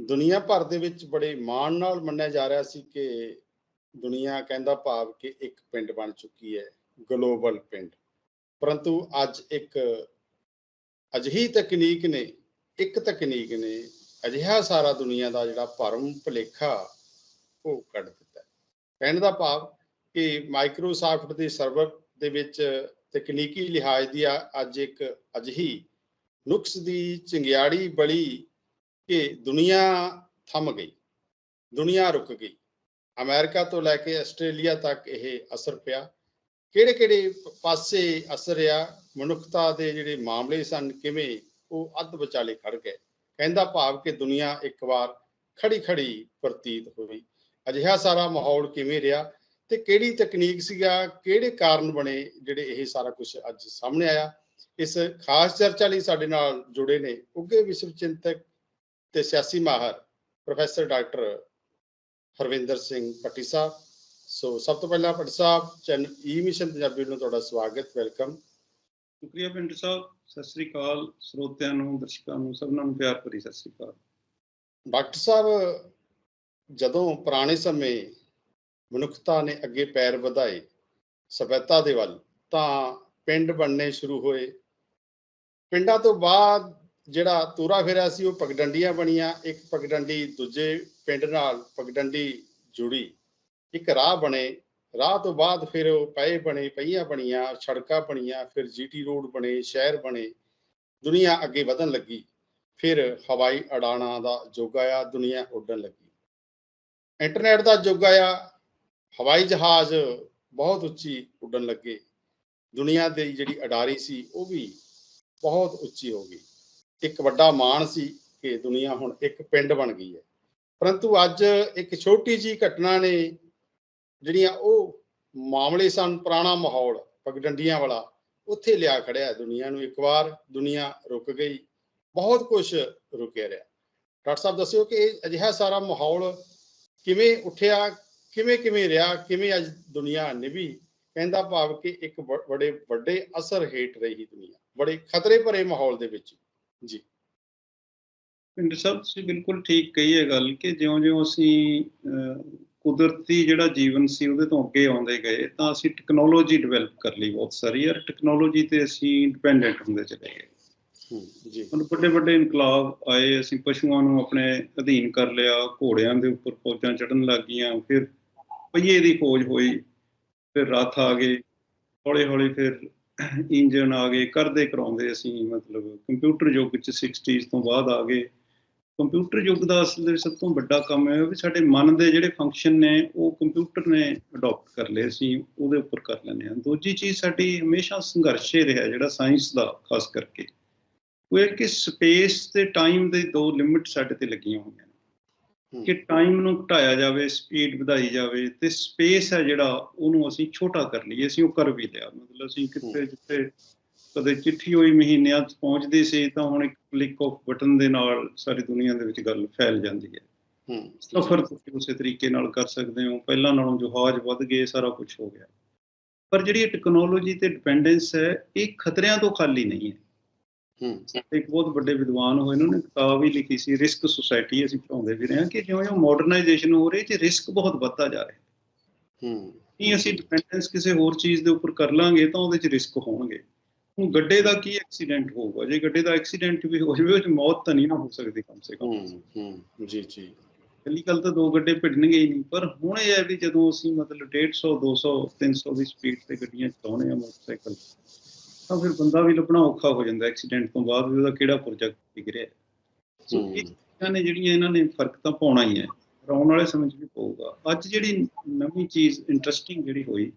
ਦੁਨੀਆ ਭਰ ਦੇ ਵਿੱਚ ਬੜੇ ਮਾਣ ਨਾਲ ਮੰਨਿਆ ਜਾ ਰਿਹਾ ਸੀ ਕਿ ਦੁਨੀਆ ਕਹਿੰਦਾ ਭਾਵ ਕਿ ਇੱਕ ਪਿੰਡ ਬਣ ਚੁੱਕੀ ਹੈ, ਗਲੋਬਲ ਪਿੰਡ। ਪਰੰਤੂ ਅੱਜ ਇੱਕ ਅਜਿਹੀ ਤਕਨੀਕ ਨੇ, ਇੱਕ ਤਕਨੀਕ ਨੇ, ਅਜਿਹਾ ਸਾਰਾ ਦੁਨੀਆ ਦਾ ਜਿਹੜਾ ਭਰਮ ਭੁਲੇਖਾ ਉਹ ਕੱਢ ਦਿੱਤਾ। ਕਹਿਣ ਦਾ ਭਾਵ ਕਿ ਮਾਈਕਰੋਸਾਫਟ ਦੇ ਸਰਵਰ ਦੇ ਵਿੱਚ ਤਕਨੀਕੀ ਲਿਹਾਜ਼ ਦੀ ਆ- ਅੱਜ ਇੱਕ ਅਜਿਹੀ ਨੁਕਸ ਦੀ ਚਿੰਗਿਆੜੀ ਬਲੀ ਕਿ ਦੁਨੀਆ ਥੰਮ ਗਈ, ਦੁਨੀਆ ਰੁਕ ਗਈ। ਅਮਰੀਕਾ ਤੋਂ ਲੈ ਕੇ ਆਸਟ੍ਰੇਲੀਆ ਤੱਕ ਇਹ ਅਸਰ ਪਿਆ। ਕਿਹੜੇ ਕਿਹੜੇ ਪਾਸੇ ਅਸਰ ਆ ਮਨੁੱਖਤਾ ਦੇ ਜਿਹੜੇ ਮਾਮਲੇ ਸਨ, ਕਿਵੇਂ ਉਹ ਅੱਧ ਵਿਚਾਲੇ ਖੜ ਗਏ। ਕਹਿੰਦਾ ਭਾਵ ਕਿ ਦੁਨੀਆ ਇੱਕ ਵਾਰ ਖੜੀ ਖੜੀ ਪ੍ਰਤੀਤ ਹੋਈ। ਅਜਿਹਾ ਸਾਰਾ ਮਾਹੌਲ ਕਿਵੇਂ ਰਿਹਾ ਤੇ ਕਿਹੜੀ ਤਕਨੀਕ ਸੀਗਾ, ਕਿਹੜੇ ਕਾਰਨ ਬਣੇ ਜਿਹੜੇ ਇਹ ਸਾਰਾ ਕੁਝ ਅੱਜ ਸਾਹਮਣੇ ਆਇਆ। ਇਸ ਖਾਸ ਚਰਚਾ ਲਈ ਸਾਡੇ ਨਾਲ ਜੁੜੇ ਨੇ ਉੱਗੇ ਵਿਸ਼ਵ ਚਿੰਤਕ ਤੇ ਸਿਆਸੀ ਮਾਹਰ professor doctor Harvinder Singh Patti Sahib. So ਸਭ ਤੋਂ ਪਹਿਲਾਂ Patti Sahib channel E mission Punjabi ਨੂੰ ਤੁਹਾਡਾ ਸਵਾਗਤ ਵੈਲਕਮ। ਸ਼ੁਕਰੀਆ ਪਿੰਡ ਸਾਹਿਬ ਸਤਿ ਸ੍ਰੀ ਅਕਾਲ ਸਰੋਤਿਆਂ ਨੂੰ ਦਰਸ਼ਕਾਂ ਨੂੰ ਸਭਨਾਂ ਨੂੰ ਪਿਆਰ ਭਰੀ ਸਤਿ ਸ੍ਰੀ ਅਕਾਲ। ਡਾਕਟਰ ਸਾਹਿਬ ਜਦੋਂ ਪੁਰਾਣੇ ਸਮੇਂ ਮਨੁੱਖਤਾ ਨੇ ਅੱਗੇ ਪੈਰ ਵਧਾਏ ਸਭਿਅਤਾ ਦੇ ਵੱਲ ਤਾਂ ਪਿੰਡ ਬਣਨੇ ਸ਼ੁਰੂ ਹੋਏ। ਪਿੰਡਾਂ ਤੋਂ ਬਾਅਦ ਜਿਹੜਾ ਤੂਰਾ ਫੇਰਿਆ ਸੀ, ਉਹ ਪਗਡੰਡੀਆਂ ਬਣੀਆਂ। ਇੱਕ ਪਗਡੰਡੀ ਦੂਜੇ ਪਿੰਡ ਨਾਲ, ਪਗਡੰਡੀ ਜੁੜੀ। ਇੱਕ ਰਾਹ ਬਣੇ। ਰਾਹ ਤੋਂ ਬਾਅਦ ਫਿਰ ਉਹ ਪਏ ਬਣੇ ਪਈਆਂ ਬਣੀਆਂ, ਸੜਕਾਂ ਬਣੀਆਂ, ਫਿਰ ਜੀਟੀ ਰੋਡ ਬਣੇ, ਸ਼ਹਿਰ ਬਣੇ। ਦੁਨੀਆ ਅੱਗੇ ਵਧਣ ਲੱਗੀ। ਫਿਰ ਹਵਾਈ ਉਡਾਣਾਂ ਦਾ ਯੁੱਗ ਆਇਆ, ਦੁਨੀਆ ਉੱਡਣ ਲੱਗੀ। ਇੰਟਰਨੈਟ ਦਾ ਯੁੱਗ ਆਇਆ। ਹਵਾਈ ਜਹਾਜ਼ ਬਹੁਤ ਉੱਚੀ ਉੱਡਣ ਲੱਗੇ। ਦੁਨੀਆ ਦੀ ਜਿਹੜੀ ਅਡਾਰੀ ਸੀ, ਉਹ ਵੀ ਬਹੁਤ ਉੱਚੀ ਹੋ ਗਈ। ਇੱਕ ਵੱਡਾ ਮਾਣ ਸੀ ਕਿ ਦੁਨੀਆ ਹੁਣ ਇੱਕ ਪਿੰਡ ਬਣ ਗਈ ਹੈ। ਪਰੰਤੂ ਅੱਜ ਇੱਕ ਛੋਟੀ ਜੀ ਘਟਨਾ ਨੇ ਜਿਹੜੀਆਂ ਉਹ ਮਾਮਲੇ ਸਨ, ਪੁਰਾਣਾ ਮਾਹੌਲ, ਪਗਡੰਡੀਆਂ ਵਾਲਾ, ਉੱਥੇ ਲਿਆ ਖੜਿਆ ਦੁਨੀਆ ਨੂੰ ਇੱਕ ਵਾਰ, ਦੁਨੀਆ ਰੁਕ ਗਈ, ਬਹੁਤ ਕੁਝ ਰੁਕਿਆ ਰਿਹਾ। ਡਾਕਟਰ ਸਾਹਿਬ, ਦੱਸਿਓ ਕਿ ਇਹ ਅਜਿਹਾ ਸਾਰਾ ਮਾਹੌਲ ਕਿਵੇਂ ਉੱਠਿਆ, ਕਿਵੇਂ ਕਿਵੇਂ ਰਿਹਾ, ਕਿਵੇਂ ਅੱਜ ਦੁਨੀਆ ਨਿਭੀ? ਕਹਿੰਦਾ ਭਾਵ ਕਿ ਇੱਕ ਬੜੇ ਵੱਡੇ ਅਸਰ ਹੇਠ ਰਹੀ ਦੁਨੀਆ, ਬੜੇ ਖਤਰੇ ਭਰੇ ਮਾਹੌਲ ਦੇ ਵਿੱਚ। ਜੀ। ਪਿੰਡ ਸਾਹਿਬ ਤੁਸੀਂ ਬਿਲਕੁਲ ਠੀਕ ਕਹੀ ਹੈ ਗੱਲ ਕਿ ਜਿਉਂ-ਜਿਉਂ ਅਸੀਂ ਕੁਦਰਤੀ ਜਿਹੜਾ ਜੀਵਨ ਸੀ ਉਹਦੇ ਤੋਂ ਅੱਗੇ ਆਉਂਦੇ ਗਏ ਤਾਂ ਅਸੀਂ ਟੈਕਨੋਲੋਜੀ ਡਿਵੈਲਪ ਕਰ ਲਈ ਬਹੁਤ ਸਾਰੀ। ਯਾਰ ਟੈਕਨੋਲੋਜੀ ਤੇ ਅਸੀਂ ਡਿਪੈਂਡੈਂਟ ਹੁੰਦੇ ਚਲੇ ਗਏ। ਜੀ। ਹੁਣ ਵੱਡੇ ਵੱਡੇ ਇਨਕਲਾਬ ਆਏ ਅਸੀਂ ਪਸ਼ੂਆਂ ਨੂੰ ਆਪਣੇ ਅਧੀਨ ਕਰ ਲਿਆ ਘੋੜਿਆਂ ਦੇ ਉੱਪਰ ਫੌਜਾਂ ਚੜਨ ਲੱਗ ਗਈਆਂ ਫਿਰ ਪਹੀਏ ਦੀ ਖੋਜ ਹੋਈ ਫਿਰ ਰੱਥ ਆ ਗਏ ਹੌਲੀ ਹੌਲੀ ਫਿਰ ਇੰਜਨ ਆ ਗਏ, ਕਰਦੇ ਕਰਾਉਂਦੇ ਅਸੀਂ, ਮਤਲਬ ਕੰਪਿਊਟਰ ਯੁੱਗ ਚ 60s ਤੋਂ ਬਾਅਦ ਆ ਗਏ। ਕੰਪਿਊਟਰ ਯੁੱਗ ਦਾ ਅਸਲ ਦੇ ਵਿੱਚ ਸਭ ਤੋਂ ਵੱਡਾ ਕੰਮ ਹੈ ਵੀ ਸਾਡੇ ਮਨ ਦੇ ਜਿਹੜੇ ਫੰਕਸ਼ਨ ਨੇ, ਉਹ ਕੰਪਿਊਟਰ ਨੇ ਅਡਾਪਟ ਕਰ ਲਏ ਅਸੀਂ ਉਹਦੇ ਉੱਪਰ ਕਰ ਲੈਂਦੇ ਹਾਂ। ਦੂਜੀ ਚੀਜ਼ ਸਾਡੀ ਹਮੇਸ਼ਾ ਸੰਘਰਸ਼ ਰਿਹਾ, ਜਿਹੜਾ ਸਾਇੰਸ ਦਾ, ਖਾਸ ਕਰਕੇ। ਉਹ ਇਹ ਕਿ ਸਪੇਸ ਤੇ ਟਾਈਮ ਦੇ ਦੋ ਲਿਮਿਟ ਸਾਡੇ ਤੇ ਲੱਗੀਆਂ ਹੋਈਆਂ ਨੇ। ਕਿ ਟਾਈਮ ਨੂੰ ਘਟਾਇਆ ਜਾਵੇ ਸਪੀਡ ਵਧਾਈ ਜਾਵੇ ਤੇ ਸਪੇਸ ਹੈ ਜਿਹੜਾ ਉਹਨੂੰ ਅਸੀਂ ਛੋਟਾ ਕਰ ਲਈਏ ਅਸੀਂ ਉਹ ਕਰ ਵੀ ਲਿਆ। ਮਤਲਬ ਅਸੀਂ ਕਿਤੇ ਜਿੱਥੇ ਕਦੇ ਚਿੱਠੀ ਹੋਈ ਮਹੀਨਿਆਂ 'ਚ ਪਹੁੰਚਦੀ ਸੀ ਤਾਂ ਹੁਣ ਇੱਕ ਕਲਿੱਕ ਆਫ ਬਟਨ ਦੇ ਨਾਲ ਸਾਰੀ ਦੁਨੀਆ ਦੇ ਵਿੱਚ ਗੱਲ ਫੈਲ ਜਾਂਦੀ ਹੈ। ਹੂੰ। ਸਫ਼ਰ ਤੁਸੀਂ ਉਸੇ ਤਰੀਕੇ ਨਾਲ ਕਰ ਸਕਦੇ ਹੋ। ਪਹਿਲਾਂ ਨਾਲੋਂ ਜਹਾਜ਼ ਵੱਧ ਗਏ ਸਾਰਾ ਕੁਝ ਹੋ ਗਿਆ। ਪਰ ਜਿਹੜੀ ਟੈਕਨੋਲੋਜੀ ਤੇ ਡਿਪੈਂਡੈਂਸ ਹੈ ਇਹ ਖਤਰਿਆਂ ਤੋਂ ਖਾਲੀ ਨਹੀਂ ਹੂੰ। ਇੱਕ ਬਹੁਤ ਵੱਡੇ ਵਿਦਵਾਨ ਹੋਏ ਇਹਨਾਂ ਨੇ ਕਿਤਾਬ ਵੀ ਲਿਖੀ ਸੀ ਰਿਸਕ ਸੁਸਾਇਟੀ ਅਸੀਂ ਪੜ੍ਹਾਉਂਦੇ ਵੀ ਰਹੇ ਹਾਂ ਕਿ ਜਿਉਂ-ਜਿਉਂ ਮਾਡਰਨਾਈਜੇਸ਼ਨ ਹੋ ਰਹੀ ਤੇ ਰਿਸਕ ਬਹੁਤ ਵੱਧਦਾ ਜਾ ਰਿਹਾ। ਹੂੰ। ਨਹੀਂ ਅਸੀਂ ਡਿਪੈਂਡੈਂਸ ਕਿਸੇ ਹੋਰ ਚੀਜ਼ ਦੇ ਉੱਪਰ ਕਰ ਲਾਂਗੇ ਤਾਂ ਉਹਦੇ 'ਚ ਰਿਸਕ ਹੋਣਗੇ। ਹੁਣ ਗੱਡੇ ਦਾ ਕੀ ਐਕਸੀਡੈਂਟ ਹੋਊਗਾ? ਜੇ ਗੱਡੇ ਦਾ ਐਕਸੀਡੈਂਟ ਵੀ ਹੋ ਜਾਵੇ ਉਹ 'ਚ ਮੌਤ ਤਾਂ ਨਹੀਂ ਨਾ ਹੋ ਸਕਦੀ ਕਮ ਸੇ ਕਮ। ਹੂੰ ਹੂੰ। ਜੀ ਜੀ। ਪਹਿਲੀ ਗੱਲ ਤਾਂ ਦੋ ਗੱਡੇ ਭਿੜਨਗੇ ਹੀ ਨਹੀਂ ਪਰ ਹੁਣ ਇਹ ਹੈ ਵੀ ਜਦੋਂ ਅਸੀਂ ਮਤਲਬ 150 200 300 ਦੀ ਸਪੀਡ ਤੇ ਗੱਡੀਆਂ ਚਲਾਉਂਦੇ ਆ ਮੋਟਰਸਾਈਕਲ ਤਾਂ ਫਿਰ ਬੰਦਾ ਵੀ ਲੱਭਣਾ ਔਖਾ ਹੋ ਜਾਂਦਾ ਐਕਸੀਡੈਂਟ ਤੋਂ ਬਾਅਦ ਵੀ ਉਹਦਾ ਕਿਹੜਾ ਪ੍ਰੋਜੈਕਟ ਵਿਗੜਿਆ ਸੋ। ਇਹ ਚੀਜ਼ਾਂ ਨੇ ਜਿਹੜੀਆਂ ਇਹਨਾਂ ਨੇ ਫ਼ਰਕ ਤਾਂ ਪਾਉਣਾ ਹੀ ਹੈ। ਆਉਣ ਵਾਲੇ ਸਮੇਂ 'ਚ ਵੀ ਪਊਗਾ। ਅੱਜ ਜਿਹੜੀ ਨਵੀਂ ਚੀਜ਼ ਇੰਟਰਸਟਿੰਗ ਜਿਹੜੀ ਹੋਈ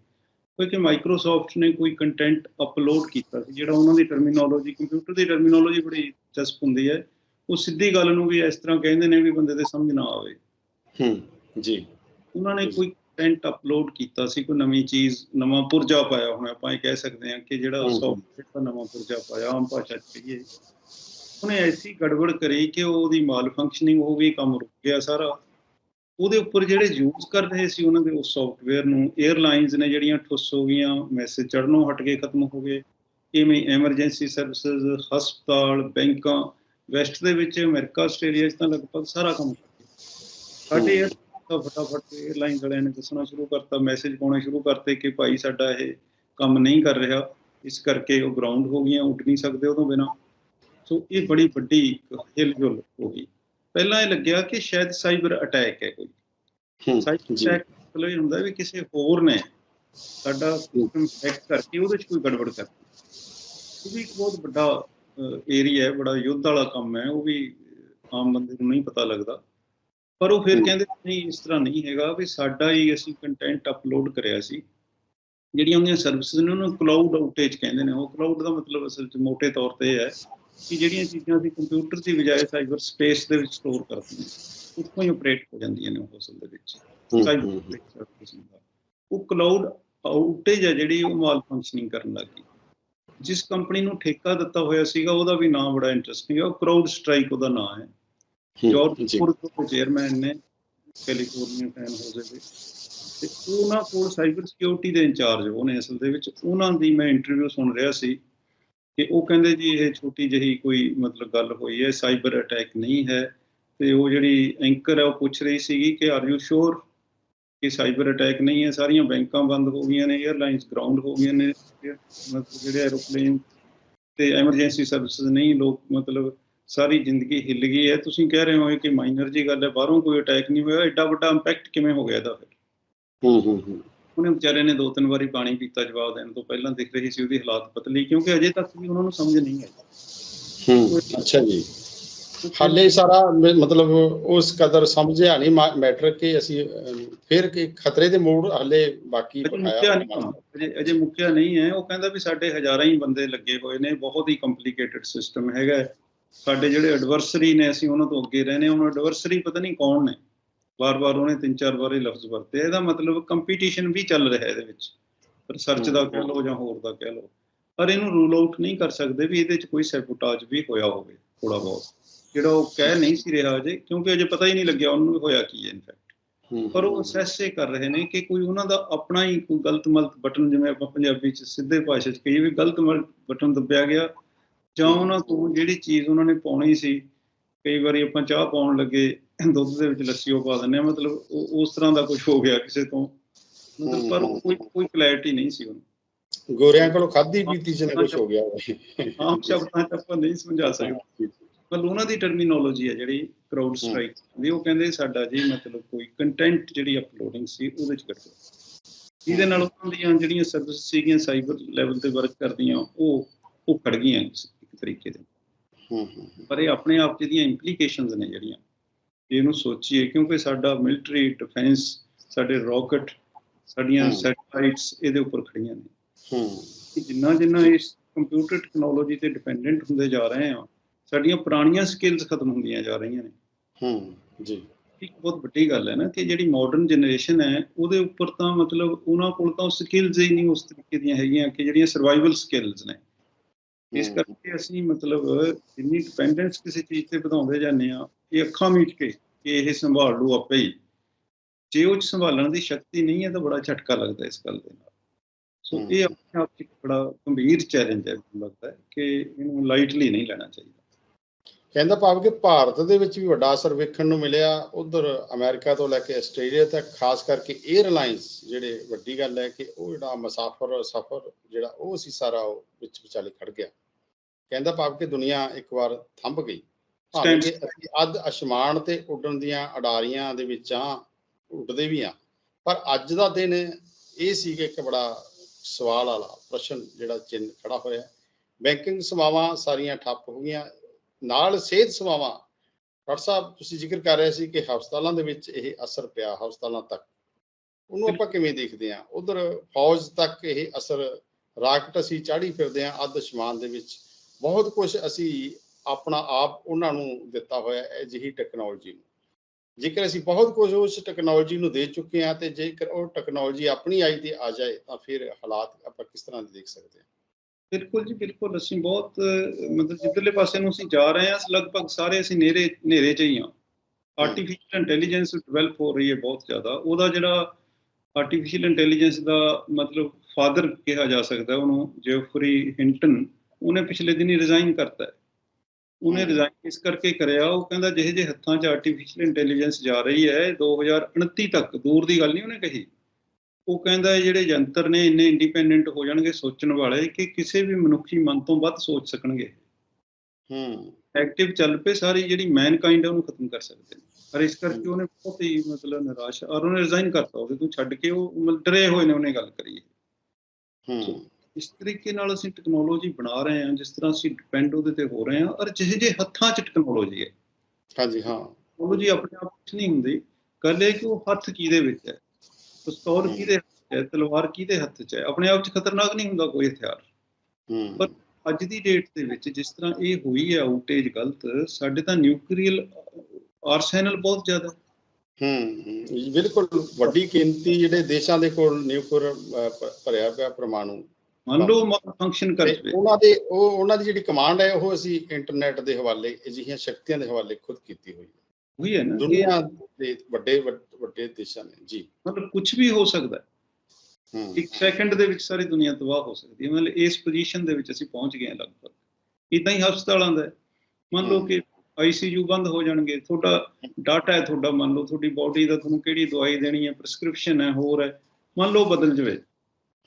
ਉਹ ਕਿ ਮਾਈਕਰੋਸਾਫਟ ਨੇ ਕੋਈ ਕੰਟੈਂਟ ਅਪਲੋਡ ਕੀਤਾ ਸੀ ਜਿਹੜਾ ਉਹਨਾਂ ਦੀ ਟਰਮੀਨੋਲੋਜੀ ਕੰਪਿਊਟਰ ਦੀ ਟਰਮੀਨੋਲੋਜੀ ਬੜੀ ਚਸਪ ਹੁੰਦੀ ਹੈ। ਉਹ ਸਿੱਧੀ ਗੱਲ ਨੂੰ ਵੀ ਇਸ ਤਰ੍ਹਾਂ ਕਹਿੰਦੇ ਨੇ ਵੀ ਬੰਦੇ ਦੇ ਸਮਝ ਨਾ ਆਵੇ। ਹੂੰ ਜੀ। ਉਹਨਾਂ ਨੇ ਕੋਈ ਕੰਟੈਂਟ ਅਪਲੋਡ ਕੀਤਾ ਸੀ ਕੋਈ ਨਵੀਂ ਚੀਜ਼ ਨਵਾਂ ਪੁਰਜਾ ਪਾਇਆ ਹੁਣ ਆਪਾਂ ਇਹ ਕਹਿ ਸਕਦੇ ਹਾਂ ਕਿ ਜਿਹੜਾ। ਸੌਫਟਵੇਅਰ ਦਾ ਨਵਾਂ ਪੁਰਜਾ ਪਾਇਆ ਆਮ ਭਾਸ਼ਾ 'ਚ ਕਹੀਏ ਉਹਨੇ ਐਸੀ ਗੜਬੜ ਕਰੀ ਕਿ ਉਹਦੀ ਮਾਲ ਫੰਕਸ਼ਨਿੰਗ ਹੋ ਗਈ ਕੰਮ ਰੁਕ ਗਿਆ ਸਾਰਾ ਉਹਦੇ ਉੱਪਰ ਜਿਹੜੇ ਯੂਜ਼ ਕਰ ਰਹੇ ਸੀ ਉਹਨਾਂ ਦੇ ਉਸ ਸੌਫਟਵੇਅਰ ਨੂੰ 에ਅਰਲਾਈਨਸ ਨੇ ਜਿਹੜੀਆਂ ਠੁੱਸ ਹੋ ਗਈਆਂ ਮੈਸੇਜ ਚੜਨੋਂ ਹਟ ਕੇ ਖਤਮ ਹੋ ਗਏ ਇਵੇਂ ਐਮਰਜੈਂਸੀ ਸਰਵਿਸਿਜ਼ ਹਸਪਤਾਲ ਬੈਂਕਾਂ ਵੈਸਟ ਦੇ ਵਿੱਚ ਅਮਰੀਕਾ ਆਸਟ੍ਰੇਲੀਆ 'ਚ ਤਾਂ ਲਗਭਗ ਸਾਰਾ ਕੰਮ ਸਾਡੇ। ਤਾਂ ਫਟਾਫਟ 에ਅਰਲਾਈਨ ਵਾਲਿਆਂ ਨੇ ਦੱਸਣਾ ਸ਼ੁਰੂ ਕਰਤਾ ਮੈਸੇਜ ਪਾਉਣੇ ਸ਼ੁਰੂ ਕਰਤੇ ਕਿ ਭਾਈ ਸਾਡਾ ਇਹ ਕੰਮ ਨਹੀਂ ਕਰ ਰਿਹਾ ਇਸ ਕਰਕੇ ਉਹ ਗਰਾਊਂਡ ਹੋ ਗਈਆਂ ਉੱਡ ਨਹੀਂ ਸਕਦੇ ਉਹਦੋਂ ਬਿਨਾ। ਸੋ ਇਹ ਬੜੀ ਵੱਡੀ ਹਿਲਜੁਲ ਹੋ ਗਈ। ਪਹਿਲਾਂ ਇਹ ਲੱਗਿਆ ਕਿ ਸ਼ਾਇਦ ਸਾਈਬਰ ਅਟੈਕ ਹੈ ਕੋਈ। ਸਾਈਬਰ ਅਟੈਕ ਮਤਲਬ ਇਹ ਹੁੰਦਾ ਵੀ ਕਿਸੇ ਹੋਰ ਨੇ ਸਾਡਾ ਸਿਸਟਮ ਹੈਕ ਕਰਕੇ ਉਹਦੇ 'ਚ ਕੋਈ ਗੜਬੜ ਕਰਤੀ ਉਹ ਵੀ ਇੱਕ ਬਹੁਤ ਵੱਡਾ ਏਰੀਆ ਹੈ ਬੜਾ ਯੁੱਧ ਵਾਲਾ ਕੰਮ ਹੈ ਉਹ ਵੀ ਆਮ ਬੰਦੇ ਨੂੰ ਨਹੀਂ ਪਤਾ ਲੱਗਦਾ। ਪਰ ਉਹ ਫਿਰ। ਕਹਿੰਦੇ ਨਹੀਂ ਇਸ ਤਰ੍ਹਾਂ ਨਹੀਂ ਹੈਗਾ ਵੀ ਸਾਡਾ ਹੀ ਅਸੀਂ ਕੰਟੈਂਟ ਅਪਲੋਡ ਕਰਿਆ ਸੀ। ਜਿਹੜੀਆਂ ਉਹਦੀਆਂ ਸਰਵਿਸਿਜ਼ ਨੇ ਉਹਨੂੰ ਕਲਾਊਡ ਆਊਟੇਜ ਕਹਿੰਦੇ ਨੇ। ਉਹ ਕਲਾਊਡ ਦਾ ਮਤਲਬ ਅਸਲ 'ਚ ਮੋٹے ਤੌਰ ਤੇ ਇਹ ਹੈ ਕਿ ਜਿਹੜੀਆਂ ਚੀਜ਼ਾਂ ਅਸੀਂ ਕੰਪਿਊਟਰ ਦੀ ਬਜਾਏ ਸਾਈਬਰ ਸਪੇਸ ਦੇ ਵਿੱਚ ਸਟੋਰ ਕਰਦੇ ਹਾਂ ਉੱਥੋਂ ਹੀ ਆਪਰੇਟ ਹੋ ਜਾਂਦੀਆਂ ਨੇ ਉਹ ਅਸਲ ਦੇ ਵਿੱਚ। ਉਹ ਕਲਾਊਡ ਆਊਟੇਜ ਹੈ ਜਿਹੜੀ ਉਹ ਮਾਲ ਫੰਕਸ਼ਨਿੰਗ ਕਰਨ ਲੱਗ ਜਿਸ ਕੰਪਨੀ ਨੂੰ ਠੇਕਾ ਦਿੱਤਾ ਹੋਇਆ ਸੀਗਾ ਉਹਦਾ ਵੀ ਨਾਮ ਬੜਾ ਇੰਟਰਸਟਿੰਗ ਹੈ। ਉਹ ਕਰਾਊਡ ਸਟ੍ਰਾਈਕ ਉਹਦਾ ਨਾਮ ਹੈ। ਜਾਰਜ ਫੋਰਡ ਦੇ ਚੇਅਰਮੈਨ ਨੇ ਕੈਲੀਫੋਰਨੀਆ ਫੈਨ ਹੋਜ਼ੇ ਦੇ ਤੇ ਉਹਨਾਂ ਕੋਲ ਸਾਈਬਰ ਸਿਕਿਉਰਿਟੀ ਦੇ ਇੰਚਾਰਜ ਉਹਨੇ ਅਸਲ ਦੇ ਵਿੱਚ ਉਹਨਾਂ ਦੀ ਮੈਂ ਇੰਟਰਵਿਊ ਸੁਣ ਰਿਹਾ ਸੀ ਕਿ ਉਹ ਕਹਿੰਦੇ ਜੀ ਇਹ ਛੋਟੀ ਜਿਹੀ ਕੋਈ ਮਤਲਬ ਗੱਲ ਹੋਈ ਹੈ ਸਾਈਬਰ ਅਟੈਕ ਨਹੀਂ ਹੈ। ਤੇ ਉਹ ਜਿਹੜੀ ਐਂਕਰ ਹੈ ਉਹ ਪੁੱਛ ਰਹੀ ਸੀਗੀ ਕਿ ਆਰ ਯੂ ਸ਼ੋਰ ਕਿ ਸਾਈਬਰ ਅਟੈਕ ਨਹੀਂ ਹੈ? ਸਾਰੀਆਂ ਬੈਂਕਾਂ ਬੰਦ ਹੋ ਗਈਆਂ ਨੇ 에ਅਰਲਾਈਨਸ ਗਰਾਊਂਡ ਹੋ ਗਈਆਂ ਨੇ ਮਤਲਬ ਜਿਹੜੇ ਐਰੋਪਲੇਨ ਤੇ ਐਮਰਜੈਂਸੀ ਸਰਵਿਸਿਜ਼ ਨਹੀਂ ਲੋਕ ਮਤਲਬ ਸਾਰੀ ਜ਼ਿੰਦਗੀ ਹਿੱਲ ਗਈ ਹੈ। ਤੁਸੀਂ ਕਹਿ ਰਹੇ ਹੋ ਕਿ ਮਾਈਨਰ ਜੀ ਗੱਲ ਹੈ ਬਾਹਰੋਂ ਕੋਈ ਅਟੈਕ ਨਹੀਂ ਹੋਇਆ। ਐਡਾ ਵੱਡਾ ਇੰਪੈਕਟ ਕਿਵੇਂ ਹੋ ਗਿਆ ਇਹਦਾ ਫਿਰ? ਉਹਨੇ ਵਿਚਾਰੇ ਨੇ ਦੋ ਤਿੰਨ ਵਾਰੀ ਪਾਣੀ ਪੀਤਾ ਜਵਾਬ ਦੇਣ ਤੋਂ ਪਹਿਲਾਂ। ਦਿਖ ਰਹੀ ਸੀ ਉਹਦੀ ਹਾਲਾਤ ਪਤਲੀ ਕਿਉਂਕਿ ਅਜੇ ਤੱਕ ਵੀ ਉਹਨਾਂ ਨੂੰ ਸਮਝ ਨਹੀਂ ਆਈ। ਅੱਛਾ ਜੀ। ਹਾਲੇ ਸਾਰਾ ਮਤਲਬ ਉਸ ਕਦਰ ਸਮਝਿਆ ਨਹੀਂ। ਮੈਟਰ ਕਿ ਅਸੀਂ ਫਿਰ ਕਿ ਖਤਰੇ ਦੇ ਮੋੜ ਹਾਲੇ ਬਾਕੀ ਨਹੀਂ। ਅਜੇ ਅਜੇ ਮੁੱਕਿਆ ਨਹੀਂ ਹੈ। ਉਹ ਕਹਿੰਦਾ ਵੀ ਸਾਡੇ ਹਜ਼ਾਰਾਂ ਹੀ ਬੰਦੇ ਲੱਗੇ ਹੋਏ ਨੇ। ਬਹੁਤ ਹੀ ਕੰਪਲਿਕੇਟਡ ਸਿਸਟਮ ਹੈਗਾ। ਸਾਡੇ ਜਿਹੜੇ ਐਡਵਰਸਰੀ ਨੇ ਅਸੀਂ ਉਹਨਾਂ ਤੋਂ ਅੱਗੇ ਰਹਨੇ ਉਹਨਾਂ ਐਡਵਰਸਰੀ ਪਤਾ ਨਹੀਂ ਕੌਣ ਨੇ? ਵਾਰ-ਵਾਰ ਉਹਨੇ ਤਿੰਨ ਚਾਰ ਵਾਰ ਇਹ ਲਫ਼ਜ਼ ਵਰਤੇ। ਇਹਦਾ ਮਤਲਬ ਕੰਪੀਟੀਸ਼ਨ ਵੀ ਚੱਲ ਰਿਹਾ ਇਹਦੇ ਵਿੱਚ। ਰਿਸਰਚ ਦਾ ਕਹਿ ਲਓ ਜਾਂ ਹੋਰ ਦਾ ਕਹਿ ਲਓ। ਪਰ ਇਹਨੂੰ ਰੂਲ ਆਊਟ ਨਹੀਂ ਕਰ ਸਕਦੇ ਵੀ ਇਹਦੇ 'ਚ ਕੋਈ ਸੈਬੋਟਾਜ ਵੀ ਹੋਇਆ ਹੋਵੇ ਥੋੜਾ ਬਹੁਤ। ਜਿਹੜਾ ਉਹ ਕਹਿ ਨਹੀਂ ਸੀ ਰਿਹਾ ਅਜੇ ਕਿਉਂਕਿ ਅਜੇ ਪਤਾ ਹੀ ਨਹੀਂ ਲੱਗਿਆ ਉਹਨੂੰ ਹੋਇਆ ਕੀ ਹੈ ਇਨਫੈਕਟ ਪਰ ਉਹ ਅਸੈਸ ਕਰ ਰਹੇ ਨੇ ਕਿ ਕੋਈ ਉਹਨਾਂ ਦਾ ਆਪਣਾ ਹੀ ਕੋਈ ਗਲਤ ਮਲਤ ਬਟਨ ਜਿਵੇਂ ਆਪਾਂ ਪੰਜਾਬੀ ਚ ਸਿੱਧੇ ਭਾਸ਼ਾ ਚ ਕਹੀਏ ਵੀ ਗਲਤ ਮਲਤ ਬਟਨ ਦੱਬਿਆ ਗਿਆ ਜਾਂ ਉਹਨਾਂ ਤੋਂ ਜਿਹੜੀ ਚੀਜ਼ ਉਹਨਾਂ ਨੇ ਪਾਉਣੀ ਸੀ ਕਈ ਵਾਰੀ ਆਪਾਂ ਚਾਹ ਪਾਉਣ ਲੱਗੇ ਦੁੱਧ ਦੇ ਵਿੱਚ ਲੱਸੀ ਉਹ ਪਾ ਦਿੰਦੇ ਆ ਮਤਲਬ ਉਹ- ਉਸ ਤਰ੍ਹਾਂ ਦਾ ਕੁਝ ਹੋ ਗਿਆ ਕਿਸੇ ਤੋਂ। ਮਤਲਬ ਪਰ ਕੋਈ ਕੋਈ ਕਲੈਰਿਟੀ ਨਹੀਂ ਸੀ ਉਹਨੂੰ। ਗੋਰਿਆਂ ਕੋਲੋਂ ਖਾਦੀ ਪੀਤੀ ਚ ਕੁਝ ਹੋ ਗਿਆ ਆਮ ਸ਼ਬਦਾਂ ਚ ਆਪਾਂ ਨਹੀਂ ਸਮਝਾ ਸਕਦੇ। ਪਰ ਉਹਨਾਂ ਦੀ ਟਰਮੀਨੋਲੋਜੀ ਹੈ ਜਿਹੜੀ ਕਰਾਊਡ ਸਟ੍ਰਾਈਕ ਦੀ ਉਹ ਕਹਿੰਦੇ ਸਾਡਾ ਜੀ ਮਤਲਬ ਕੋਈ ਕੰਟੈਂਟ ਜਿਹੜੀ ਅਪਲੋਡਿੰਗ ਸੀ ਉਹਦੇ ਚ ਕੱਟੋ ਜਿਹਦੇ ਨਾਲ ਉਹਨਾਂ ਦੀਆਂ ਜਿਹੜੀਆਂ ਸਰਵਿਸ ਸੀਗੀਆਂ ਸਾਈਬਰ ਲੈਵਲ ਤੇ ਵਰਕ ਕਰਦੀਆਂ ਉਹ ਉਹ ਖੜ ਗਈਆਂ। ਇੱਕ ਤਰੀਕੇ ਦੇ। ਪਰ ਇਹ ਆਪਣੇ ਆਪ 'ਚ ਇਹਦੀਆਂ ਇੰਪਲੀਕੇਸ਼ਨਸ ਨੇ ਜਿਹੜੀਆਂ। ਇਹਨੂੰ ਸੋਚੀਏ ਕਿਉਂਕਿ ਸਾਡਾ ਮਿਲਟਰੀ ਡਿਫੈਂਸ ਸਾਡੇ ਰਾਕਟ ਸਾਡੀਆਂ। ਸੈਟਲਾਈਟਸ ਇਹਦੇ ਉੱਪਰ ਖੜੀਆਂ ਨੇ। ਕਿ ਜਿੰਨਾ ਜਿੰਨਾ ਇਸ ਕੰਪਿਊਟਰ ਟੈਕਨੋਲੋਜੀ ਤੇ ਡਿਪੈਂਡੈਂਟ ਹੁੰਦੇ ਜਾ ਰਹੇ ਆ ਸਾਡੀਆਂ ਪੁਰਾਣੀਆਂ ਸਕਿੱਲਸ ਖਤਮ ਹੁੰਦੀਆਂ ਜਾ ਰਹੀਆਂ ਨੇ। ਹਮ ਜੀ। ਇੱਕ ਬਹੁਤ ਵੱਡੀ ਗੱਲ ਹੈ ਨਾ ਕਿ ਜਿਹੜੀ ਮਾਡਰਨ ਜਨਰੇਸ਼ਨ ਹੈ ਉਹਦੇ ਉੱਪਰ ਤਾਂ ਮਤਲਬ ਉਹਨਾਂ ਕੋਲ ਤਾਂ ਸਕਿੱਲਸ ਹੀ ਨਹੀਂ ਉਸ ਤਰੀਕੇ ਦੀਆਂ ਹੈਗੀਆਂ ਕਿ ਜਿਹੜੀਆਂ ਸਰਵਾਈਵਲ ਸਕਿੱਲਸ ਨੇ। ਇਸ। ਕਰਕੇ ਅਸੀਂ ਮਤਲਬ ਜਿੰਨੀ ਡਿਪੈਂਡੈਂਸ ਕਿਸੇ ਚੀਜ਼ ਤੇ ਵਧਾਉਂਦੇ ਜਾਂਦੇ ਆ ਇਹ ਅੱਖਾਂ ਮੀਚ ਕੇ ਕਿ ਇਹ ਸੰਭਾਲ ਲੂ ਆਪੇ ਹੀ। ਜੇ ਉਹ 'ਚ ਸੰਭਾਲਣ ਦੀ ਸ਼ਕਤੀ ਨਹੀਂ ਹੈ ਤਾਂ ਬੜਾ ਝਟਕਾ ਲੱਗਦਾ ਇਸ ਗੱਲ ਦੇ ਨਾਲ। ਸੋ। ਇਹ ਆਪਣੇ ਆਪ 'ਚ ਇੱਕ ਬੜਾ ਗੰਭੀਰ ਚੈਲੰਜ ਹੈ ਮੈਨੂੰ ਲੱਗਦਾ ਹੈ ਕਿ ਇਹਨੂੰ ਲਾਈਟਲੀ ਨਹੀਂ ਲੈਣਾ ਚਾਹੀਦਾ। ਕਹਿੰਦਾ ਭਾਵ ਕਿ ਭਾਰਤ ਦੇ ਵਿੱਚ ਵੀ ਵੱਡਾ ਅਸਰ ਵੇਖਣ ਨੂੰ ਮਿਲਿਆ। ਉਧਰ ਅਮਰੀਕਾ ਤੋਂ ਲੈ ਕੇ ਆਸਟ੍ਰੇਲੀਆ ਤੱਕ ਖਾਸ ਕਰਕੇ 에ਅਰਲਾਈਨਸ ਜਿਹੜੇ ਵੱਡੀ ਗੱਲ ਹੈ ਕਿ ਉਹ ਜਿਹੜਾ ਮੁਸਾਫਰ ਸਫ਼ਰ ਜਿਹੜਾ ਉਹ ਸੀ ਸਾਰਾ ਉਹ ਵਿੱਚ ਵਿਚਾਲੇ ਖੜ ਗਿਆ। ਕਹਿੰਦਾ ਭਾਵ ਕਿ ਦੁਨੀਆ ਇੱਕ ਵਾਰ ਥੰਬ ਗਈ। ਭਾਵੇਂ ਕਿ ਅਸੀਂ ਅੱਧ ਅਸਮਾਨ ਤੇ ਉੱਡਣ ਦੀਆਂ ਅਡਾਰੀਆਂ ਦੇ ਵਿੱਚ ਆ ਉੱਡਦੇ ਵੀ ਆ ਪਰ ਅੱਜ ਦਾ ਦਿਨ ਇਹ ਸੀ ਕਿ ਇੱਕ ਬੜਾ ਸਵਾਲ ਵਾਲਾ ਪ੍ਰਸ਼ਨ ਜਿਹੜਾ ਚਿੰਨ ਖੜਾ ਹੋਇਆ ਬੈਂਕਿੰਗ ਸੇਵਾਵਾਂ ਸਾਰੀਆਂ ਠੱਪ ਹੋ ਗਈਆਂ ਨਾਲ ਸਿਹਤ ਸੇਵਾਵਾਂ। ਡਾਕਟਰ ਸਾਹਿਬ ਤੁਸੀਂ ਜ਼ਿਕਰ ਕਰ ਰਹੇ ਸੀ ਕਿ ਹਸਪਤਾਲਾਂ ਦੇ ਵਿੱਚ ਇਹ ਅਸਰ ਪਿਆ ਹਸਪਤਾਲਾਂ ਤੱਕ। ਉਹਨੂੰ ਆਪਾਂ ਕਿਵੇਂ ਦੇਖਦੇ ਹਾਂ? ਉਧਰ ਫੌਜ ਤੱਕ ਇਹ ਅਸਰ ਰਾਕਟ ਅਸੀਂ ਚਾੜੀ ਫਿਰਦੇ ਹਾਂ ਅੱਧ ਅਸਮਾਨ ਦੇ ਵਿੱਚ। ਬਹੁਤ ਕੁਝ ਅਸੀਂ ਆਪਣਾ ਆਪ ਉਹਨਾਂ ਨੂੰ ਦਿੱਤਾ ਹੋਇਆ ਹੈ ਅਜਿਹੀ ਟੈਕਨੋਲੋਜੀ ਨੂੰ। ਜੇਕਰ ਅਸੀਂ ਬਹੁਤ ਕੁਝ ਉਸ ਟੈਕਨੋਲੋਜੀ ਨੂੰ ਦੇ ਚੁੱਕੇ ਹਾਂ ਤੇ ਜੇਕਰ ਉਹ ਟੈਕਨੋਲੋਜੀ ਆਪਣੀ ਆਈ ਤੇ ਆ ਜਾਏ ਤਾਂ ਫਿਰ ਹਾਲਾਤ ਆਪਾਂ ਕਿਸ ਤਰ੍ਹਾਂ ਦੇ ਦੇਖ ਸਕਦੇ ਹਾਂ? ਬਿਲਕੁਲ ਜੀ ਬਿਲਕੁਲ। ਅਸੀਂ ਬਹੁਤ ਮਤਲਬ ਜਿੱਧਰਲੇ ਪਾਸੇ ਨੂੰ ਅਸੀਂ ਜਾ ਰਹੇ ਹਾਂ ਲਗਭਗ ਸਾਰੇ ਅਸੀਂ ਨੇਰੇ ਨੇਰੇ ਚ ਹੀ ਹਾਂ। ਆਰਟੀਫੀਸ਼ੀਅਲ ਇੰਟੈਲੀਜੈਂਸ ਡਿਵੈਲਪ ਹੋ ਰਹੀ ਹੈ ਬਹੁਤ ਜ਼ਿਆਦਾ। ਉਹਦਾ ਜਿਹੜਾ ਆਰਟੀਫੀਸ਼ੀਅਲ ਇੰਟੈਲੀਜੈਂਸ ਦਾ ਮਤਲਬ ਫਾਦਰ ਕਿਹਾ ਜਾ ਸਕਦਾ ਉਹਨੂੰ ਜੈਫਰੀ ਹਿੰਟਨ ਉਹਨੇ ਪਿਛਲੇ ਦਿਨੀ ਰਿਜ਼ਾਈਨ ਕਰਤਾ ਹੈ। ਉਹਨੇ। ਰਿਜ਼ਾਈਨ ਇਸ ਕਰਕੇ ਕਰਿਆ ਉਹ ਕਹਿੰਦਾ ਜਿਹੇ ਜਿਹੇ ਹੱਥਾਂ 'ਚ ਆਰਟੀਫੀਸ਼ੀਅਲ ਇੰਟੈਲੀਜੈਂਸ ਜਾ ਰਹੀ ਹੈ 2029 ਤੱਕ ਦੂਰ ਦੀ ਗੱਲ ਨਹੀਂ ਉਹਨੇ ਕਹੀ। ਉਹ ਕਹਿੰਦਾ ਜਿਹੜੇ ਯੰਤਰ ਨੇ ਇੰਨੇ ਇੰਡੀਪੈਂਡੈਂਟ ਹੋ ਜਾਣਗੇ ਸੋਚਣ ਵਾਲੇ ਕਿ ਕਿਸੇ ਵੀ ਮਨੁੱਖੀ ਮਨ ਤੋਂ ਵੱਧ ਸੋਚ ਸਕਣਗੇ। ਹੂੰ ਐਕਟਿਵ ਚੱਲ ਪਏ ਸਾਰੀ ਜਿਹੜੀ ਮੈਨਕਾਈਂਡ ਹੈ ਉਹਨੂੰ ਖਤਮ ਕਰ ਸਕਦੇ ਨੇ। ਪਰ ਇਸ ਕਰਕੇ ਉਹਨੇ ਬਹੁਤ ਹੀ ਮਤਲਬ ਨਿਰਾਸ਼ ਔਰ ਉਹਨੇ ਰਿਜ਼ਾਈਨ ਕਰਤਾ ਉਹਦੇ ਤੋਂ ਛੱਡ ਕੇ ਉਹ ਡਰੇ ਹੋਏ ਨੇ ਉਹਨੇ ਗੱਲ ਕਰੀ। ਹੂੰ ਇਸ ਤਰੀਕੇ ਨਾਲ ਅਸੀਂ ਟੈਕਨੋਲੋਜੀ ਬਣਾ ਰਹੇ ਹਾਂ ਜਿਸ ਤਰ੍ਹਾਂ ਅਸੀਂ ਡਿਪੈਂਡ ਉਹਦੇ ਤੇ ਹੋ ਰਹੇ ਹਾਂ ਔਰ ਜਿਹੇ ਜਿਹੇ ਹੱਥਾਂ 'ਚ ਟੈਕਨੋਲੋਜੀ ਹੈ। ਹਾਂਜੀ ਹਾਂ। ਟੈਕਨੋਲੋਜੀ ਆਪਣੇ ਆਪ ਕੁਝ ਨਹੀਂ ਹੁੰਦੀ ਇਹ ਕਿ ਉਹ ਹੱਥ ਕਿਹਦੇ ਵਿੱਚ ਹੈ? ਪਿਸਤੌਲ। ਕਿਹਦੇ ਹੱਥ ਹੈ? ਤਲਵਾਰ ਕਿਹਦੇ ਹੱਥ 'ਚ ਹੈ? ਆਪਣੇ ਆਪ 'ਚ ਖਤਰਨਾਕ ਨਹੀਂ ਹੁੰਦਾ ਕੋਈ ਹਥਿਆਰ। ਹੂੰ। ਪਰ ਅੱਜ ਦੀ ਡੇਟ ਦੇ ਵਿੱਚ ਜਿਸ ਤਰ੍ਹਾਂ ਇਹ ਹੋਈ ਹੈ ਆਊਟੇਜ ਗਲਤ ਸਾਡੇ ਤਾਂ ਨਿਊਕਲੀਅਰ ਆਰਸੈਨਲ ਬਹੁਤ ਜ਼ਿਆਦਾ ਹੈ। ਬਿਲਕੁਲ ਵੱਡੀ ਗਿਣਤੀ ਜਿਹੜੇ ਦੇਸ਼ਾਂ ਦੇ ਕੋਲ ਨਿਊਕਲੀਅਰ ਭਰਿਆ ਪਿਆ ਪ੍ਰਮਾਣੂ ਮੰਨ ਲਓ ਫੰਕਸ਼ਨ ਕਰ ਜਵੇ ਉਹਨਾਂ ਦੇ ਉਹ ਉਹਨਾਂ ਦੀ ਜਿਹੜੀ ਕਮਾਂਡ ਹੈ ਉਹ ਅਸੀਂ ਇੰਟਰਨੈਟ ਦੇ ਹਵਾਲੇ ਅਜਿਹੀਆਂ ਸ਼ਕਤੀਆਂ ਦੇ ਹਵਾਲੇ ਖੁਦ ਕੀਤੀ ਹੋਈ ਹੈ। ਉਹੀ ਹੈ ਨਾ। ਦੁਨੀਆ ਦੇ ਵੱਡੇ ਵੱਡ- ਦੇਸ਼ਾਂ ਨੇ ਜੀ। ਮਤਲਬ ਕੁਝ ਵੀ ਹੋ ਸਕਦਾ ਹੈ। ਇੱਕ ਸੈਕਿੰਡ ਦੇ ਵਿੱਚ ਸਾਰੀ ਦੁਨੀਆ ਤਬਾਹ ਹੋ ਸਕਦੀ ਹੈ। ਮਤਲਬ ਇਸ ਪੋਜੀਸ਼ਨ ਦੇ ਵਿੱਚ ਅਸੀਂ ਪਹੁੰਚ ਗਏ ਹਾਂ ਲਗਭਗ। ਇਦਾਂ ਹੀ ਹਸਪਤਾਲਾਂ ਦਾ। ਮੰਨ ਲਓ। ਕਿ ਆਈਸੀਯੂ ਬੰਦ ਹੋ ਜਾਣਗੇ। ਤੁਹਾਡਾ ਡਾਟਾ ਹੈ ਤੁਹਾਡਾ ਮੰਨ ਲਓ ਤੁਹਾਡੀ ਬਾਡੀ ਦਾ ਤੁਹਾਨੂੰ ਕਿਹੜੀ ਦਵਾਈ ਦੇਣੀ ਹੈ ਪ੍ਰੈਸਕ੍ਰਿਪਸ਼ਨ ਹੈ ਹੋਰ ਹੈ। ਮੰਨ ਲਓ ਬਦਲ ਜਵੇ।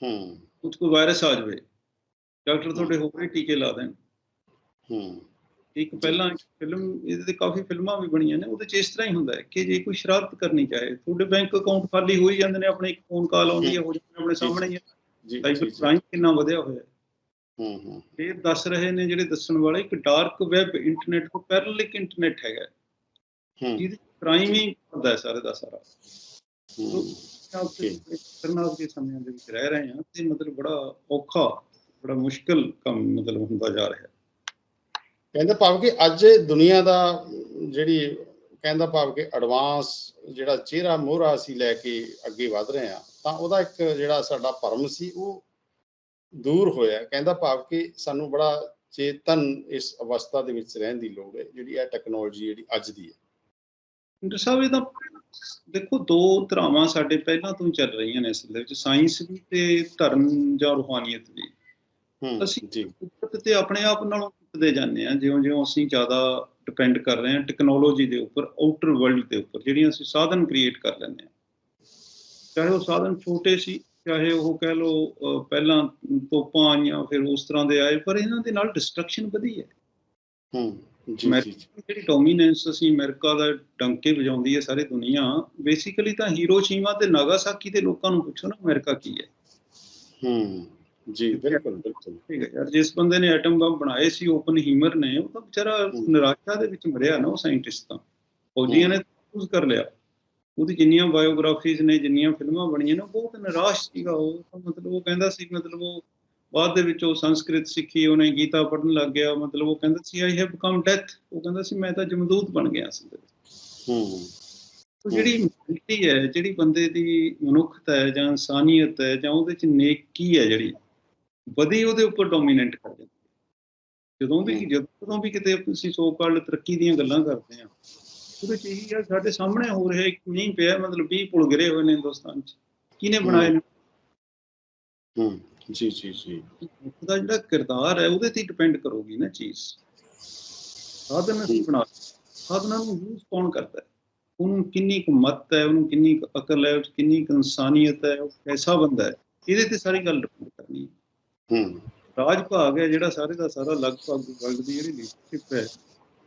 ਹੂੰ। ਕੁਝ ਕੋਈ ਵਾਇਰਸ ਆ ਜਾਵੇ। ਡਾਕਟਰ ਤੁਹਾਡੇ ਹੋਰ ਹੀ ਟੀਕੇ ਲਾ ਦੇਣ। ਹੂੰ। ਇੱਕ ਪਹਿਲਾਂ ਇੱਕ ਫਿਲਮ ਇਹਦੇ ਤੇ ਕਾਫੀ ਫਿਲਮਾਂ ਵੀ ਬਣੀਆਂ ਨੇ ਉਹਦੇ ਚ ਇਸ ਤਰ੍ਹਾਂ ਹੀ ਹੁੰਦਾ ਹੈ ਕਿ ਜੇ ਕੋਈ ਸ਼ਰਾਰਤ ਕਰਨੀ ਚਾਹੇ ਤੁਹਾਡੇ ਬੈਂਕ ਅਕਾਊਂਟ ਖਾਲੀ ਹੋ ਹੀ ਜਾਂਦੇ ਨੇ ਆਪਣੇ ਇੱਕ ਫੋਨ ਕਾਲ ਆਉਂਦੀ ਹੈ ਹੋ। ਜਾਂਦੇ ਆਪਣੇ ਸਾਹਮਣੇ ਹੀ ਜੀ ਸਾਈਬਰ। ਕ੍ਰਾਈਮ ਕਿੰਨਾ ਵਧਿਆ ਹੋਇਆ ਹੈ। ਹੂੰ ਹੂੰ। ਇਹ ਦੱਸ ਰਹੇ ਨੇ ਜਿਹੜੇ ਦੱਸਣ ਵਾਲੇ ਇੱਕ ਡਾਰਕ ਵੈਬ ਇੰਟਰਨੈਟ ਤੋਂ ਪੈਰਲਲ ਇੰਟਰਨੈਟ ਹੈਗਾ ਹੈ, ਹੂੰ। ਜਿਹਦੇ ਕ੍ਰਾਈਮ ਹੀ ਹੁੰਦਾ ਹੈ ਸਾਰੇ ਦਾ ਸਾਰਾ। ਹੂੰ ਆਪਕੇ ਖਤਰਨਾਕ ਦੇ ਸਮਿਆਂ ਦੇ ਵਿੱਚ ਰਹਿ ਰਹੇ ਹਾਂ ਤੇ ਮਤਲਬ ਬੜਾ ਔਖਾ ਬੜਾ ਮੁਸ਼ਕਲ ਕੰਮ ਮਤਲਬ ਹੁੰਦਾ ਜਾ ਰਿਹਾ। ਹੈ ਕਹਿੰਦਾ ਭਾਵ ਕਿ ਅੱਜ ਦੁਨੀਆ ਦਾ ਜਿਹੜੀ ਕਹਿੰਦਾ ਭਾਵ ਕਿ ਐਡਵਾਂਸ ਜਿਹੜਾ ਚਿਹਰਾ ਮੋਹਰਾ ਅਸੀਂ ਲੈ ਕੇ ਅੱਗੇ ਵਧ ਰਹੇ ਹਾਂ ਤਾਂ ਉਹਦਾ ਇੱਕ ਜਿਹੜਾ ਸਾਡਾ ਭਰਮ ਸੀ ਉਹ ਦੂਰ ਹੋਇਆ। ਕਹਿੰਦਾ ਭਾਵ ਕਿ ਸਾਨੂੰ ਬੜਾ ਚੇਤਨ ਇਸ ਅਵਸਥਾ ਦੇ ਵਿੱਚ ਰਹਿਣ ਦੀ ਲੋੜ ਹੈ ਜਿਹੜੀ ਇਹ ਟੈਕਨੋਲੋਜੀ ਜਿਹੜੀ ਅੱਜ ਦੀ ਹੈ। ਡਾਕਟਰ ਸਾਹਿਬ ਇਹ ਤਾਂ ਦੇਖੋ ਦੋ ਧਰਾਵਾਂ ਸਾਡੇ ਪਹਿਲਾਂ ਤੋਂ ਚੱਲ ਰਹੀਆਂ ਨੇ ਅਸਲ ਦੇ ਵਿੱਚ ਸਾਇੰਸ ਵੀ ਤੇ ਧਰਮ ਜਾਂ ਰੂਹਾਨੀਅਤ ਵੀ। ਅਸੀਂ- ਜੀ। ਕੁਦਰਤ ਤੇ ਆਪਣੇ ਆਪ ਨਾਲੋਂ ਟੁੱਟਦੇ ਜਾਂਦੇ ਆ ਜਿਉਂ-ਜਿਉਂ ਅਸੀਂ ਜ਼ਿਆਦਾ ਡਿਪੈਂਡ ਕਰ ਰਹੇ ਹਾਂ ਟੈਕਨੋਲੋਜੀ ਦੇ ਉੱਪਰ ਆਊਟਰ ਵਰਲਡ ਦੇ ਉੱਪਰ ਜਿਹੜੀਆਂ ਅਸੀਂ ਸਾਧਨ ਕ੍ਰੀਏਟ ਕਰ ਲੈਂਦੇ ਆ ਚਾਹੇ ਉਹ ਸਾਧਨ ਛੋਟੇ ਸੀ ਚਾਹੇ ਉਹ ਕਹਿ ਲਓ ਅਹ, ਪਹਿਲਾਂ ਤੋਪਾਂ ਆਈਆਂ ਫਿਰ ਉਸ ਤਰ੍ਹਾਂ ਦੇ ਆਏ ਪਰ ਇਹਨਾਂ ਦੇ ਨਾਲ ਡਿਸਟਰਕਸ਼ਨ ਵਧੀ ਹੈ। ਹੂੰ। ਜਿਹੜੀ ਡੋਮੀਨੈਂਸ ਅਸੀਂ ਅਮਰੀਕਾ ਦਾ ਡੰਕੇ ਵਜਾਉਂਦੀ ਹੈ ਸਾਰੀ ਦੁਨੀਆ ਬੇਸਿਕਲੀ ਤਾਂ ਹੀਰੋਸ਼ੀਮਾ ਤੇ ਨਾਗਾਸਾਕੀ ਦੇ ਲੋਕਾਂ ਨੂੰ ਪੁੱਛੋ ਨਾ ਅਮਰੀਕਾ ਕੀ ਹੈ। ਹੂੰ ਜੀ ਬਿਲਕੁਲ ਬਿਲਕੁਲ। ਠੀਕ ਹੈ ਯਾਰ ਜਿਸ ਬੰਦੇ ਨੇ ਐਟਮ ਬੰਬ ਬਣਾਏ ਸੀ ਓਪਨ ਹੀਮਰ ਨੇ ਉਹ ਤਾਂ ਵਿਚਾਰਾ। ਨਿਰਾਸ਼ਾ ਦੇ ਵਿੱਚ ਮਰਿਆ ਨਾ ਉਹ ਸਾਇੰਟਿਸਟ ਤਾਂ। ਫੌਜੀਆਂ ਨੇ ਯੂਜ਼ ਕਰ ਲਿਆ। ਉਹਦੀ ਜਿੰਨੀਆਂ ਬਾਇਓਗ੍ਰਾਫੀਜ਼ ਨੇ ਜਿੰਨੀਆਂ ਫਿਲਮਾਂ ਬਣੀਆਂ ਨੇ ਬਹੁਤ ਨਿਰਾਸ਼ ਸੀਗਾ ਉਹ। ਮਤਲਬ ਉਹ ਕਹਿੰਦਾ ਸੀ ਮਤਲਬ ਉਹ ਬਾਅਦ ਦੇ ਵਿੱਚ ਉਹ ਸੰਸਕ੍ਰਿਤ ਸਿੱਖੀ ਉਹਨੇ ਗੀਤਾ ਪੜ੍ਹਨ ਲੱਗ ਗਿਆ ਮਤਲਬ ਉਹ ਕਹਿੰਦਾ ਸੀ ਆਈ ਹੈਵ ਬਿਕਮ ਡੈਥ ਉਹ ਕਹਿੰਦਾ ਸੀ ਮੈਂ ਤਾਂ ਜਮਦੂਤ ਬਣ ਗਿਆ ਸੀ ਹੂੰ। ਜਿਹੜੀ ਮਿੱਟੀ ਹੈ ਜਿਹੜੀ ਬੰਦੇ ਦੀ ਮਨੁੱਖਤਾ ਹੈ ਜਾਂ ਇਨਸਾਨੀਅਤ ਹੈ ਜਾਂ ਉਹਦੇ ਚ ਨੇਕੀ ਹੈ ਜਿਹੜੀ ਵਧੀ ਉਹਦੇ ਉੱਪਰ ਡੋਮੀਨੈਂਟ ਕਰ ਜਾਂਦੀ ਹੈ। ਜਦੋਂ ਵੀ। ਜਦੋਂ ਵੀ ਕਿਤੇ ਅਸੀਂ ਸੋ ਕਾਲ ਤਰੱਕੀ ਦੀਆਂ ਗੱਲਾਂ ਕਰਦੇ ਹਾਂ ਉਹਦੇ ਚ ਇਹੀ ਆ ਸਾਡੇ ਸਾਹਮਣੇ ਹੋ ਰਿਹਾ ਇੱਕ ਮੀਂਹ ਪਿਆ ਮਤਲਬ 20 ਪੁਲ ਗਿਰੇ ਹੋਏ ਨੇ ਹਿੰਦੁਸਤਾਨ ਚ। ਕਿਹਨੇ ਬਣਾਏ ਨੇ? ਹੂੰ। ਜੀ ਜੀ ਜੀ। ਮਨੁੱਖ ਦਾ ਜਿਹੜਾ ਕਿਰਦਾਰ ਹੈ ਉਹਦੇ ਤੇ ਡਿਪੈਂਡ ਕਰੂਗੀ ਨਾ ਚੀਜ਼। ਸਾਧਨ ਅਸੀਂ ਬਣਾ ਸਾਧਨਾਂ ਨੂੰ ਯੂਜ਼ ਕੌਣ ਕਰਦਾ ਹੈ? ਉਹਨੂੰ ਕਿੰਨੀ ਕੁ ਮੱਤ ਹੈ ਉਹਨੂੰ ਕਿੰਨੀ ਕੁ ਅਕਲ ਹੈ ਕਿੰਨੀ ਕੁ ਇਨਸਾਨੀਅਤ ਹੈ ਉਹ ਕੈਸਾ ਬੰਦਾ ਹੈ? ਇਹਦੇ ਤੇ ਸਾਰੀ ਗੱਲ ਡਿਪੈਂਡ ਕਰਨੀ ਹੈ। ਹੂੰ। ਰਾਜ ਭਾਗ ਹੈ ਜਿਹੜਾ ਸਾਰੇ ਦਾ ਸਾਰਾ ਲਗਭਗ ਵਰਲਡ ਦੀ ਜਿਹੜੀ ਲੀਡਰਸ਼ਿਪ ਹੈ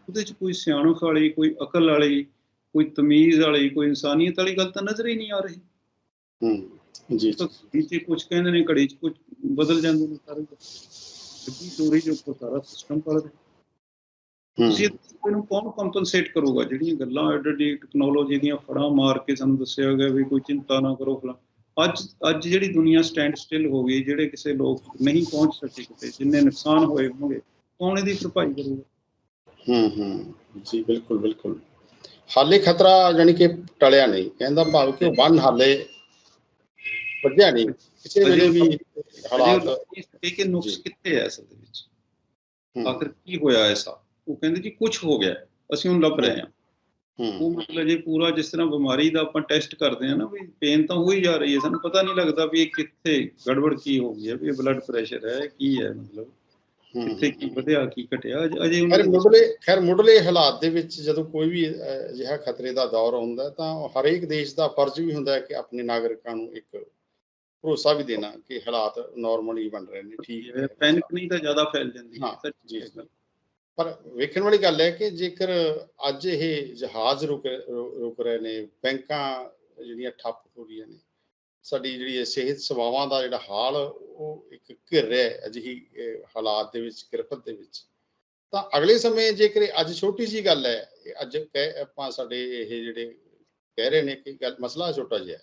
ਉਹਦੇ ਚ ਕੋਈ ਸਿਆਣਪ ਵਾਲੀ ਕੋਈ ਅਕਲ ਵਾਲੀ ਕੋਈ ਤਮੀਜ਼ ਵਾਲੀ ਕੋਈ ਇਨਸਾਨੀਅਤ ਵਾਲੀ ਗੱਲ ਤਾਂ ਨਜ਼ਰ ਹੀ ਨਹੀਂ ਆ ਰਹੀ। ਹੂੰ। ਜੀ। ਤਾਂ ਘੜੀ ਚ ਕੁਝ ਕਹਿੰਦੇ ਨੇ ਘੜੀ ਚ ਕੁਝ ਬਦਲ ਜਾਂਦੇ ਨੇ ਸਾਰੇ। ਸਿੱਧੀ ਚੋਰੀ ਉੱਪਰ ਸਾਰਾ ਸਿਸਟਮ ਹੂੰ। ਤੁਸੀਂ ਇਹਨੂੰ ਕੌਣ ਕੰਪਨਸੇਟ ਕਰੂਗਾ? ਜਿਹੜੀਆਂ ਗੱਲਾਂ ਐਡੀ ਟੈਕਨੋਲੋਜੀ ਦੀਆਂ ਫੜਾਂ ਮਾਰ ਕੇ ਸਾਨੂੰ ਦੱਸਿਆ ਗਿਆ ਵੀ ਕੋਈ ਚਿੰਤਾ ਨਾ ਕਰੋ ਫਲਾ। ਅੱਜ ਅੱਜ ਜਿਹੜੀ ਦੁਨੀਆ ਸਟੈਂਡ ਸਟਿਲ ਹੋ ਗਈ ਜਿਹੜੇ ਕਿਸੇ ਲੋਕ ਨਹੀਂ ਪਹੁੰਚ ਸਕੇ ਕਿਤੇ ਜਿੰਨੇ ਨੁਕਸਾਨ ਹੋਏ ਹੋਣਗੇ ਕੌਣ ਇਹਦੀ ਭਰਪਾਈ ਕਰੂਗਾ? ਹੂੰ ਹੂੰ। ਜੀ ਬਿਲਕੁਲ ਬਿਲਕੁਲ। ਹਾਲੇ ਖਤਰਾ ਜਾਨੀ ਕਿ ਟਲਿਆ ਨਹੀਂ। ਕਹਿੰਦਾ ਭਾਵ ਕਿ ਵਨ ਹਾਲੇ ਵੱਜਿਆ ਨਹੀਂ। ਕਿਸੇ ਵੇਲੇ ਵੀ ਹਾਲਾਤ ਇਹ ਕਿ ਨੁਕਸ। ਕਿੱਥੇ ਹੈ ਅਸਲ ਦੇ ਵਿੱਚ? ਆਖਰ ਕੀ ਹੋਇਆ ਐਸਾ ਉਹ ਕਹਿੰਦੇ ਜੀ ਕੁਝ ਹੋ ਗਿਆ। ਅਸੀਂ ਹੁਣ ਲੱਭ ਰਹੇ ਹਾਂ। ਉਹ ਮਤਲਬ ਜੇ ਪੂਰਾ ਜਿਸ ਤਰ੍ਹਾਂ ਬਿਮਾਰੀ ਦਾ ਆਪਾਂ ਟੈਸਟ ਕਰਦੇ ਹਾਂ ਨਾ ਵੀ ਪੇਨ ਤਾਂ ਹੋ ਹੀ ਜਾ ਰਹੀ ਹੈ। ਸਾਨੂੰ ਪਤਾ ਨਹੀਂ ਲੱਗਦਾ ਵੀ ਇਹ ਕਿੱਥੇ ਗੜਬੜ ਕੀ ਹੋ ਗਈ ਹੈ ਵੀ ਇਹ ਬਲੱਡ ਪ੍ਰੈਸ਼ਰ ਹੈ ਕੀ ਹੈ ਮਤਲਬ ਕਿੱਥੇ ਕੀ। ਵਧਿਆ ਕੀ ਘਟਿਆ ਅਜੇ ਉਹਨਾਂ ਦੇ ਮੁੱਢਲੇ ਖੈਰ ਮੁੱਢਲੇ ਹਾਲਾਤ ਦੇ ਵਿੱਚ ਜਦੋਂ ਕੋਈ ਵੀ ਅਜਿਹਾ ਖਤਰੇ ਦਾ ਦੌਰ ਆਉਂਦਾ ਤਾਂ ਹਰੇਕ ਦੇਸ਼ ਦਾ ਫਰਜ਼ ਵੀ ਹੁੰਦਾ ਹੈ ਕਿ ਆਪਣੇ ਨਾਗਰਿਕਾਂ ਨੂੰ ਇੱਕ ਭਰੋਸਾ ਵੀ ਦੇਣਾ ਕਿ ਹਾਲਾਤ ਨਾਰਮਲੀ ਬਣ ਰਹੇ ਨੇ ਠੀਕ ਹੈ ਪੈਨਿਕ ਨਹੀਂ ਤਾਂ ਜ਼ਿਆਦਾ ਫੈਲ ਜਾਂਦੀ ਹਾਂ, ਜੀ। ਪਰ ਵੇਖਣ ਵਾਲੀ ਗੱਲ ਹੈ ਕਿ ਜੇਕਰ ਅੱਜ ਇਹ ਜਹਾਜ਼ ਰੁਕ ਰੁਕ ਰਹੇ ਨੇ ਬੈਂਕਾਂ ਜਿਹੜੀਆਂ ਠੱਪ ਹੋ ਰਹੀਆਂ ਨੇ ਸਾਡੀ ਜਿਹੜੀ ਸਿਹਤ ਸੇਵਾਵਾਂ ਦਾ ਜਿਹੜਾ ਹਾਲ ਉਹ ਇੱਕ ਘਿਰ ਰਿਹਾ ਹੈ ਅਜਿਹੀ ਹਾਲਾਤ ਦੇ ਵਿੱਚ ਕਿਰਪਤ ਦੇ ਵਿੱਚ ਤਾਂ ਅਗਲੇ ਸਮੇਂ ਜੇਕਰ ਅੱਜ ਛੋਟੀ ਜੀ ਗੱਲ ਹੈ ਅੱਜ ਆਪਾਂ ਸਾਡੇ ਇਹ ਜਿਹੜੇ ਕਹਿ ਰਹੇ ਨੇ ਕਿ ਗੱਲ ਮਸਲਾ ਛੋਟਾ ਜਿਹਾ ਹੈ।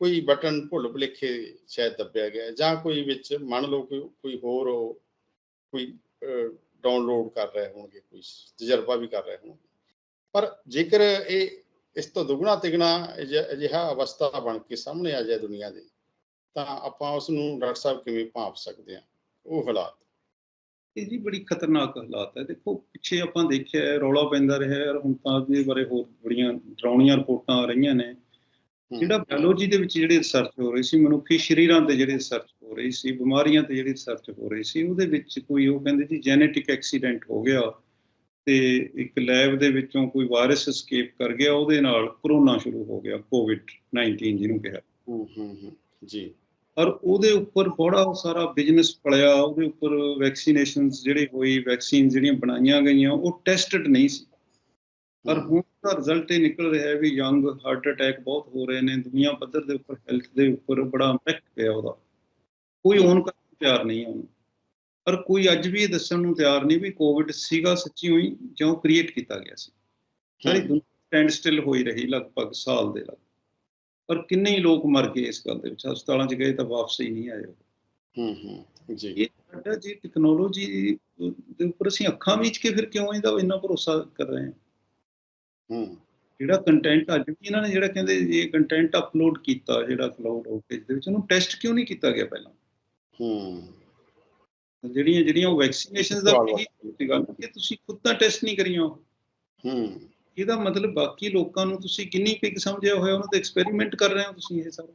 ਕੋਈ ਬਟਨ ਭੁੱਲ ਭੁਲੇਖੇ ਸ਼ਾਇਦ ਦੱਬਿਆ ਗਿਆ ਜਾਂ ਕੋਈ ਵਿੱਚ ਮੰਨ ਲਓ ਕਿ ਕੋਈ ਹੋਰ ਉਹ ਕੋਈ ਡਾਊਨਲੋਡ ਕਰ ਰਹੇ ਹੋਣਗੇ ਕੋਈ ਤਜਰਬਾ ਵੀ ਕਰ ਰਹੇ ਹੋਣਗੇ। ਪਰ ਜੇਕਰ ਇਹ ਇਸ ਤੋਂ ਦੁੱਗਣਾ ਤਿਗਣਾ ਅਜਿਹਾ ਅਵਸਥਾ ਬਣ ਕੇ ਸਾਹਮਣੇ ਆ ਜਾਏ ਦੁਨੀਆ ਦੇ ਤਾਂ ਆਪਾਂ ਉਸ ਨੂੰ ਡਾਕਟਰ ਸਾਹਿਬ ਕਿਵੇਂ ਭਾਪ ਸਕਦੇ ਹਾਂ? ਉਹ ਹਾਲਾਤ। ਇਹ ਜੀ ਬੜੀ ਖਤਰਨਾਕ ਹਾਲਾਤ ਹੈ। ਦੇਖੋ ਪਿੱਛੇ ਆਪਾਂ ਦੇਖਿਆ ਰੌਲਾ ਪੈਂਦਾ ਰਿਹਾ ਹੈ, ਹੁਣ ਤਾਂ ਇਹਦੇ ਬਾਰੇ ਹੋਰ ਬੜੀਆਂ ਡਰਾਉਣੀਆਂ ਰਿਪੋਰਟਾਂ ਆ ਰਹੀਆਂ ਨੇ। ਜਿਹੜਾ ਬਾਇਓਲੋਜੀ ਦੇ ਵਿੱਚ ਜਿਹੜੀ ਰਿਸਰਚ ਹੋ ਰਹੀ ਸੀ ਮਨੁੱਖੀ ਸਰੀਰਾਂ ਤੇ ਜਿਹੜੀ ਰਿਸਰਚ ਹੋ ਰਹੀ ਸੀ ਬਿਮਾਰੀਆਂ ਤੇ ਜਿਹੜੀ ਰਿਸਰਚ ਹੋ ਰਹੀ ਸੀ ਉਹਦੇ ਵਿੱਚ ਕੋਈ ਉਹ ਕਹਿੰਦੇ ਜੀ ਜੈਨੇਟਿਕ ਐਕਸੀਡੈਂਟ ਹੋ ਗਿਆ ਤੇ ਇੱਕ ਲੈਬ ਦੇ ਵਿੱਚੋਂ ਕੋਈ ਵਾਇਰਸ escape ਕਰ ਗਿਆ ਉਹਦੇ ਨਾਲ ਕਰੋਨਾ ਸ਼ੁਰੂ ਹੋ ਗਿਆ ਕੋਵਿਡ 19 ਜਿਹਨੂੰ ਕਿਹਾ। ਹਮ, ਹਮ, ਜੀ। ਔਰ ਉਹਦੇ ਉੱਪਰ ਬੜਾ ਸਾਰਾ ਬਿਜ਼ਨਸ ਪਲਿਆ ਉਹਦੇ ਉੱਪਰ ਵੈਕਸੀਨੇਸ਼ਨਸ ਜਿਹੜੇ ਹੋਈ ਵੈਕਸੀਨ ਜਿਹੜੀਆਂ ਬਣਾਈਆਂ ਗਈਆਂ ਉਹ ਟੈਸਟਡ ਨਹੀਂ ਸੀ। ਪਰ ਹੁਣ ਦਾ ਰਿਜ਼ਲਟ ਇਹ ਨਿਕਲ ਰਿਹਾ ਹੈ ਵੀ ਯੰਗ ਹਾਰਟ ਅਟੈਕ ਬਹੁਤ ਹੋ ਰਹੇ ਨੇ ਦੁਨੀਆ ਪੱਧਰ ਦੇ ਉੱਪਰ ਹੈਲਥ ਦੇ ਉੱਪਰ ਬੜਾ ਇੰਪੈਕਟ ਪਿਆ ਉਹਦਾ। ਕੋਈ ਔਨ ਕਰਨ ਨੂੰ ਤਿਆਰ ਨਹੀਂ ਹੈ ਉਹਨੂੰ ਪਰ ਕੋਈ ਅੱਜ ਵੀ ਇਹ ਦੱਸਣ ਨੂੰ ਤਿਆਰ ਨਹੀਂ ਵੀ ਕੋਵਿਡ ਸੀਗਾ ਸੱਚੀ ਹੋਈ ਜਾਂ ਕ੍ਰੀਏਟ ਕੀਤਾ ਗਿਆ ਸੀ। ਸਾਰੀ ਦੁਨੀਆ ਸਟੈਂਡ ਸਟਿਲ ਹੋਈ ਰਹੀ ਲਗਭਗ ਸਾਲ ਦੇ ਲਗ ਪਰ ਕਿੰਨੇ ਹੀ ਲੋਕ ਮਰ ਗਏ ਇਸ ਗੱਲ ਦੇ ਵਿੱਚ ਹਸਪਤਾਲਾਂ 'ਚ ਗਏ ਤਾਂ ਵਾਪਸ ਹੀ ਨਹੀਂ ਆਏ। ਹਮ, ਹਮ, ਜੀ। ਇਹ ਸਾਡਾ ਜੀ ਟੈਕਨੋਲੋਜੀ ਦੇ ਉੱਪਰ ਅਸੀਂ ਅੱਖਾਂ ਮੀਚ ਕੇ ਫਿਰ ਕਿਉਂ ਇਹਦਾ ਇੰਨਾ ਭਰੋਸਾ ਕਰ ਰਹੇ ਹਾਂ? ਹਮ, ਜਿਹੜਾ ਕੰਟੈਂਟ ਅੱਜ ਵੀ ਇਹਨਾਂ ਨੇ ਜਿਹੜਾ ਕਹਿੰਦੇ ਇਹ ਕੰਟੈਂਟ ਅਪਲੋਡ ਕੀਤਾ ਜਿਹੜਾ ਕਲਾਊਡ ਆਊਟੇਜ ਦੇ ਵਿੱਚ ਉਹਨੂੰ ਟੈਸਟ ਕਿਉਂ ਨਹੀਂ ਕੀਤਾ ਗਿਆ ਪਹਿਲਾਂ? ਹਮ, ਜਿਹੜੀਆਂ ਜਿਹੜੀਆਂ ਉਹ ਵੈਕਸੀਨੇਸ਼ਨਸ ਦਾ ਵੀ ਇਹੀ ਸੀਗਾ ਕਿ ਤੁਸੀਂ ਖੁਦ ਤਾਂ ਟੈਸਟ ਨਹੀਂ ਕਰੀਆਂ। ਹਮ, ਇਹਦਾ ਮਤਲਬ ਬਾਕੀ ਲੋਕਾਂ ਨੂੰ ਤੁਸੀਂ ਕਿੰਨੀ ਪਿਕ ਸਮਝਿਆ ਹੋਇਆ ਉਹਨਾਂ ਤੇ ਐਕਸਪੈਰੀਮੈਂਟ ਕਰ ਰਹੇ ਹੋ ਤੁਸੀਂ ਇਹ ਸਾਰਾ?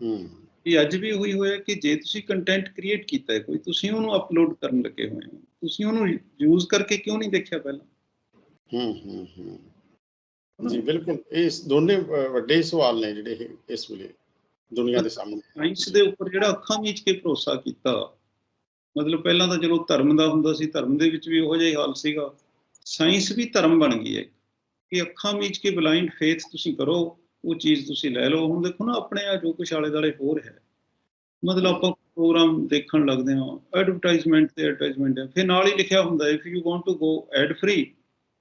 ਹਮ, ਇਹ ਅੱਜ ਵੀ ਉਹੀ ਹੋਇਆ ਕਿ ਜੇ ਤੁਸੀਂ ਕੰਟੈਂਟ ਕ੍ਰੀਏਟ ਕੀਤਾ ਹੈ ਕੋਈ ਤੁਸੀਂ ਉਹਨੂੰ ਅਪਲੋਡ ਕਰਨ ਲੱਗੇ ਹੋਏ ਹੋ। ਤੁਸੀਂ ਉਹਨੂੰ ਯੂਜ਼ ਕਰਕੇ ਕਿਉਂ ਨਹੀਂ ਦੇਖਿਆ ਪਹਿਲਾਂ? ਹਮ। ਜੀ ਬਿਲਕੁਲ। ਇਹ ਦੋਨੇ ਵੱਡੇ ਸਵਾਲ ਨੇ ਜਿਹੜੇ ਇਸ ਵੇਲੇ ਦੁਨੀਆ ਦੇ ਸਾਹਮਣੇ। ਸਾਇੰਸ ਦੇ ਉੱਪਰ ਜਿਹੜਾ ਅੱਖਾਂ ਮੀਚ ਕੇ ਭਰੋਸਾ ਕੀਤਾ ਮਤਲਬ ਪਹਿਲਾਂ ਤਾਂ ਚਲੋ ਧਰਮ ਦਾ ਹੁੰਦਾ ਸੀ ਧਰਮ ਦੇ ਵਿੱਚ ਵੀ ਉਹੋ ਜਿਹਾ ਹੀ ਹਾਲ ਸੀਗਾ। ਸਾਇੰਸ ਵੀ ਧਰਮ ਬਣ ਗਈ ਹੈ ਕਿ ਅੱਖਾਂ ਮੀਚ ਕੇ ਬਲਾਈਂਡ ਫੇਥ ਤੁਸੀਂ ਕਰੋ ਉਹ ਚੀਜ਼ ਤੁਸੀਂ ਲੈ ਲਓ। ਹੁਣ ਦੇਖੋ ਨਾ ਆਪਣੇ ਆ ਜੋ ਕੁਛ ਆਲੇ ਦੁਆਲੇ ਹੋਰ ਹੈ। ਮਤਲਬ ਆਪਾਂ ਪ੍ਰੋਗਰਾਮ ਦੇਖਣ ਲੱਗਦੇ ਹਾਂ ਐਡਵਰਟਾਈਜ਼ਮੈਂਟ ਤੇ ਐਡਵਰਟਾਈਜ਼ਮੈਂਟ ਹੈ। ਫਿਰ ਨਾਲ ਹੀ ਲਿਖਿਆ ਹੁੰਦਾ if you want to go ad free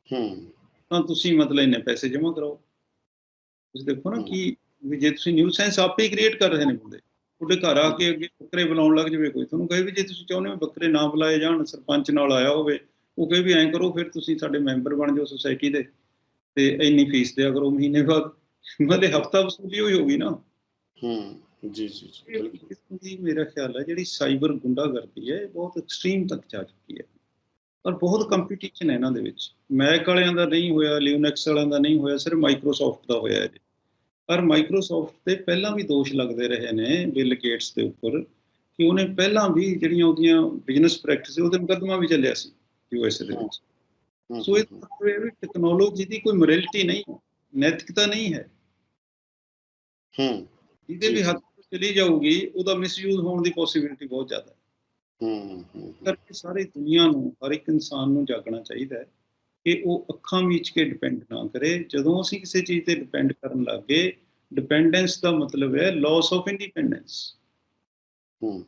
hmm ਤਾਂ ਤੁਸੀਂ ਮਤਲਬ ਇੰਨੇ ਪੈਸੇ ਜਮ੍ਹਾਂ ਕਰਾਓ। ਤੁਸੀਂ ਦੇਖੋ ਨਾ। ਕਿ ਵੀ ਜੇ ਤੁਸੀਂ ਨਿਊ ਸੈਂਸ ਆਪੇ ਹੀ ਕ੍ਰੀਏਟ ਕਰ ਰਹੇ ਨੇ ਬੰਦੇ। ਤੁਹਾਡੇ ਘਰ ਆ ਕੇ ਅੱਗੇ ਬੱਕਰੇ ਬੁਲਾਉਣ ਲੱਗ ਜਾਵੇ ਕੋਈ। ਤੁਹਾਨੂੰ ਕਹੇ ਵੀ ਜੇ ਤੁਸੀਂ ਚਾਹੁੰਦੇ ਹੋ ਬੱਕਰੇ ਨਾ ਬੁਲਾਏ ਜਾਣ ਸਰਪੰਚ ਨਾਲ ਆਇਆ ਹੋਵੇ ਉਹ ਕਹੇ ਵੀ ਐਂ ਕਰੋ ਫਿਰ ਤੁਸੀਂ ਸਾਡੇ ਮੈਂਬਰ ਬਣ ਜਾਓ ਸੁਸਾਇਟੀ ਦੇ। ਤੇ ਇੰਨੀ ਫੀਸ ਦਿਆ ਕਰੋ ਮਹੀਨੇ ਬਾਅਦ। ਮਤਲਬ ਹਫਤਾ ਵਸੂਲੀ ਹੋਈ ਹੋਗੀ ਨਾ। ਹਮ ਜੀ ਜੀ ਬਿਲਕੁਲ। ਮੇਰਾ ਖਿਆਲ ਹੈ ਜਿਹੜੀ ਸਾਈਬਰ ਗੁੰਡਾਗਰਦੀ ਹੈ ਇਹ ਬਹੁਤ ਐਕਸਟ੍ਰੀਮ ਤੱਕ ਜਾ ਚੁੱਕੀ ਹੈ। ਔਰ ਬਹੁਤ ਕੰਪੀਟੀਸ਼ਨ ਹੈ ਇਹਨਾਂ ਦੇ ਵਿੱਚ। ਮੈਕ ਵਾਲਿਆਂ ਦਾ ਨਹੀਂ ਹੋਇਆ ਲਿਨਕਸ ਵਾਲਿਆਂ ਦਾ ਨਹੀਂ ਹੋਇਆ ਸਿਰਫ ਮਾਈਕਰੋਸਾਫਟ ਦਾ ਹੋਇਆ ਹੈ ਜੀ ਪਰ ਮਾਈਕਰੋਸਾਫਟ ਤੇ ਪਹਿਲਾਂ ਵੀ ਦੋਸ਼ ਲੱਗਦੇ ਰਹੇ ਨੇ ਬਿਲ ਗੇਟਸ ਦੇ ਉੱਪਰ ਕਿ ਉਹਨੇ ਪਹਿਲਾਂ ਵੀ ਜਿਹੜੀਆਂ ਉਹਦੀਆਂ ਬਿਜ਼ਨਸ ਪ੍ਰੈਕਟਿਸ ਉਹਦੇ ਮੁਕੱਦਮਾ ਵੀ ਚੱਲਿਆ ਸੀ ਯੂਐਸਏ ਦੇ ਵਿੱਚ। ਸੋ ਇਹ ਵੀ ਟੈਕਨੋਲੋਜੀ ਦੀ ਕੋਈ ਮੋਰੈਲਿਟੀ ਨਹੀਂ ਹੈ ਨੈਤਿਕਤਾ ਨਹੀਂ ਹੈ। ਹਮ ਜਿਹਦੇ ਜੀ, ਵੀ। ਹੱਥ ਚਲੀ ਜਾਊਗੀ ਉਹਦਾ ਮਿਸਯੂਜ਼ ਹੋਣ ਦੀ ਪੋਸਿਬਿਲਿਟੀ ਬਹੁਤ ਜ਼ਿਆਦਾ ਹੈ। ਹਮ ਹਮ ਕਰਕੇ ਸਾਰੀ ਦੁਨੀਆ ਨੂੰ ਹਰ ਇੱਕ ਇਨਸਾਨ ਨੂੰ ਜਾਗਣਾ ਚਾਹੀਦਾ ਹੈ ਕਿ ਉਹ ਅੱਖਾਂ ਮੀਚ ਕੇ ਡਿਪੈਂਡ ਨਾ ਕਰੇ। ਜਦੋਂ ਅਸੀਂ ਕਿਸੇ ਚੀਜ਼ ਤੇ ਡਿਪੈਂਡ ਕਰਨ ਲੱਗੇ ਡਿਪੈਂਡੈਂਸ ਦਾ ਮਤਲਬ ਹੈ ਲਾਸ ਆਫ ਇੰਡੀਪੈਂਡੈਂਸ ਹਮ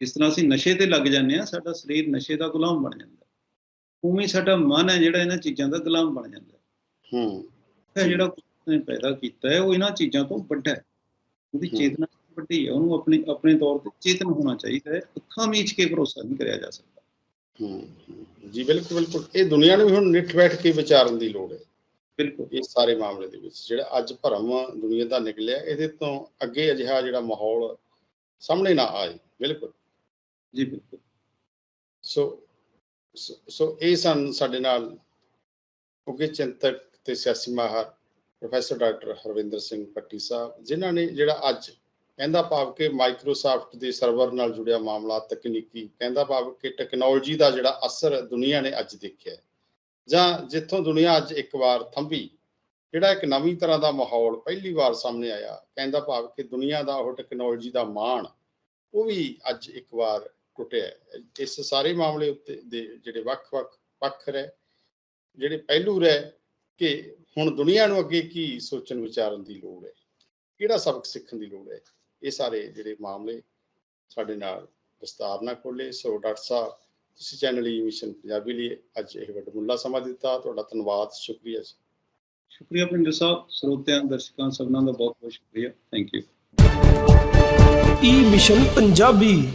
ਜਿਸ ਤਰ੍ਹਾਂ ਅਸੀਂ ਨਸ਼ੇ ਤੇ ਲੱਗ ਜਾਂਦੇ ਆ ਸਾਡਾ ਸਰੀਰ ਨਸ਼ੇ ਦਾ ਗੁਲਾਮ ਬਣ ਜਾਂਦਾ ਉਵੇਂ ਹੀ ਸਾਡਾ ਮਨ ਹੈ ਜਿਹੜਾ ਇਹਨਾਂ ਚੀਜ਼ਾਂ ਦਾ ਗੁਲਾਮ ਬਣ ਜਾਂਦਾ ਹੈ। ਜਿਹੜਾ ਕੁਝ ਨੇ ਪੈਦਾ ਕੀਤਾ ਹੈ ਉਹ ਇਹਨਾਂ ਚੀਜ਼ਾਂ ਤੋਂ ਵੱਡਾ ਹੈ। ਉਹਦੀ। ਚੇਤਨਾ ਵੱਡੀ ਹੈ ਉਹਨੂੰ ਆਪਣੀ ਆਪਣੇ ਤੌਰ ਤੇ ਚੇਤਨ ਹੋਣਾ ਚਾਹੀਦਾ ਹੈ ਅੱਖਾਂ ਮੀਚ ਕੇ ਭਰੋਸਾ ਨਹੀਂ ਕਰਿਆ ਜਾ ਸਕਦਾ। ਜੀ ਬਿਲਕੁਲ ਬਿਲਕੁਲ। ਇਹ ਦੁਨੀਆ ਨੂੰ ਵੀ ਹੁਣ ਨਿੱਠ ਬੈਠ ਕੇ ਵਿਚਾਰਨ ਦੀ ਲੋੜ ਹੈ। ਬਿਲਕੁਲ। ਇਸ ਸਾਰੇ ਮਾਮਲੇ ਦੇ ਵਿੱਚ ਜਿਹੜਾ ਅੱਜ ਭਰਮ ਦੁਨੀਆ ਦਾ ਨਿਕਲਿਆ ਇਹਦੇ ਤੋਂ ਅੱਗੇ ਅਜਿਹਾ ਜਿਹੜਾ ਮਾਹੌਲ ਸਾਹਮਣੇ ਨਾ ਆਏ। ਬਿਲਕੁਲ। ਜੀ ਬਿਲਕੁਲ। ਸੋ ਸੋ- ਇਹ ਸਨ ਸਾਡੇ ਨਾਲ ਉੱਘੇ ਚਿੰਤਕ ਤੇ ਸਿਆਸੀ ਮਾਹਰ ਪ੍ਰੋਫੈਸਰ ਡਾਕਟਰ ਹਰਵਿੰਦਰ ਸਿੰਘ ਪੱਟੀ ਸਾਹਿਬ ਜਿਨ੍ਹਾਂ ਨੇ ਜਿਹੜਾ ਅੱਜ ਕਹਿੰਦਾ ਭਾਵ ਕਿ ਮਾਈਕਰੋਸਾਫਟ ਦੇ ਸਰਵਰ ਨਾਲ ਜੁੜਿਆ ਮਾਮਲਾ ਤਕਨੀਕੀ, ਕਹਿੰਦਾ ਭਾਵ ਕਿ ਟੈਕਨੋਲੋਜੀ ਦਾ ਜਿਹੜਾ ਅਸਰ ਦੁਨੀਆ ਨੇ ਅੱਜ ਦੇਖਿਆ ਜਾਂ ਜਿੱਥੋਂ ਦੁਨੀਆ ਅੱਜ ਇੱਕ ਵਾਰ ਥੰਬੀ ਜਿਹੜਾ ਇੱਕ ਨਵੀਂ ਤਰ੍ਹਾਂ ਦਾ ਮਾਹੌਲ ਪਹਿਲੀ ਵਾਰ ਸਾਹਮਣੇ ਆਇਆ, ਕਹਿੰਦਾ ਭਾਵ ਕਿ ਦੁਨੀਆ ਦਾ ਉਹ ਟੈਕਨੋਲੋਜੀ ਦਾ ਮਾਣ, ਉਹ ਵੀ ਅੱਜ ਇੱਕ ਵਾਰ ਟੁੱਟਿਆ ਇਸ ਸਾਰੇ ਮਾਮਲੇ ਉੱਤੇ ਦੇ ਜਿਹੜੇ ਵੱਖ-ਵੱਖ ਪੱਖ ਰਹਿ, ਜਿਹੜੇ ਪਹਿਲੂ ਰਹਿ ਕਿ ਹੁਣ ਦੁਨੀਆ ਨੂੰ ਅੱਗੇ ਕੀ ਸੋਚਣ ਵਿਚਾਰਨ ਦੀ ਲੋੜ ਹੈ, ਕਿਹੜਾ ਸਬਕ ਸਿੱਖਣ ਦੀ ਲੋੜ ਹੈ। ਇਹ ਸਾਰੇ ਜਿਹੜੇ ਮਾਮਲੇ ਸਾਡੇ ਨਾਲ ਵਿਸਤਾਰ ਨਾਲ ਖੋਲੇ ਸੋ ਡਾਕਟਰ ਸਾਹਿਬ ਤੁਸੀਂ ਚੈਨਲ ਈ ਮਿਸ਼ਨ ਪੰਜਾਬੀ ਲਈ ਅੱਜ ਇਹ ਵੱਡਮੁੱਲਾ ਸਮਾਂ ਦਿੱਤਾ। ਤੁਹਾਡਾ ਧੰਨਵਾਦ ਸ਼ੁਕਰੀਆ ਜੀ। ਸ਼ੁਕਰੀਆ ਪਿੰਡ ਸਾਹਿਬ ਸਰੋਤਿਆਂ ਦਰਸ਼ਕਾਂ ਸਭਨਾਂ ਦਾ ਬਹੁਤ ਬਹੁਤ ਸ਼ੁਕਰੀਆ। Thank you E mission Punjabi.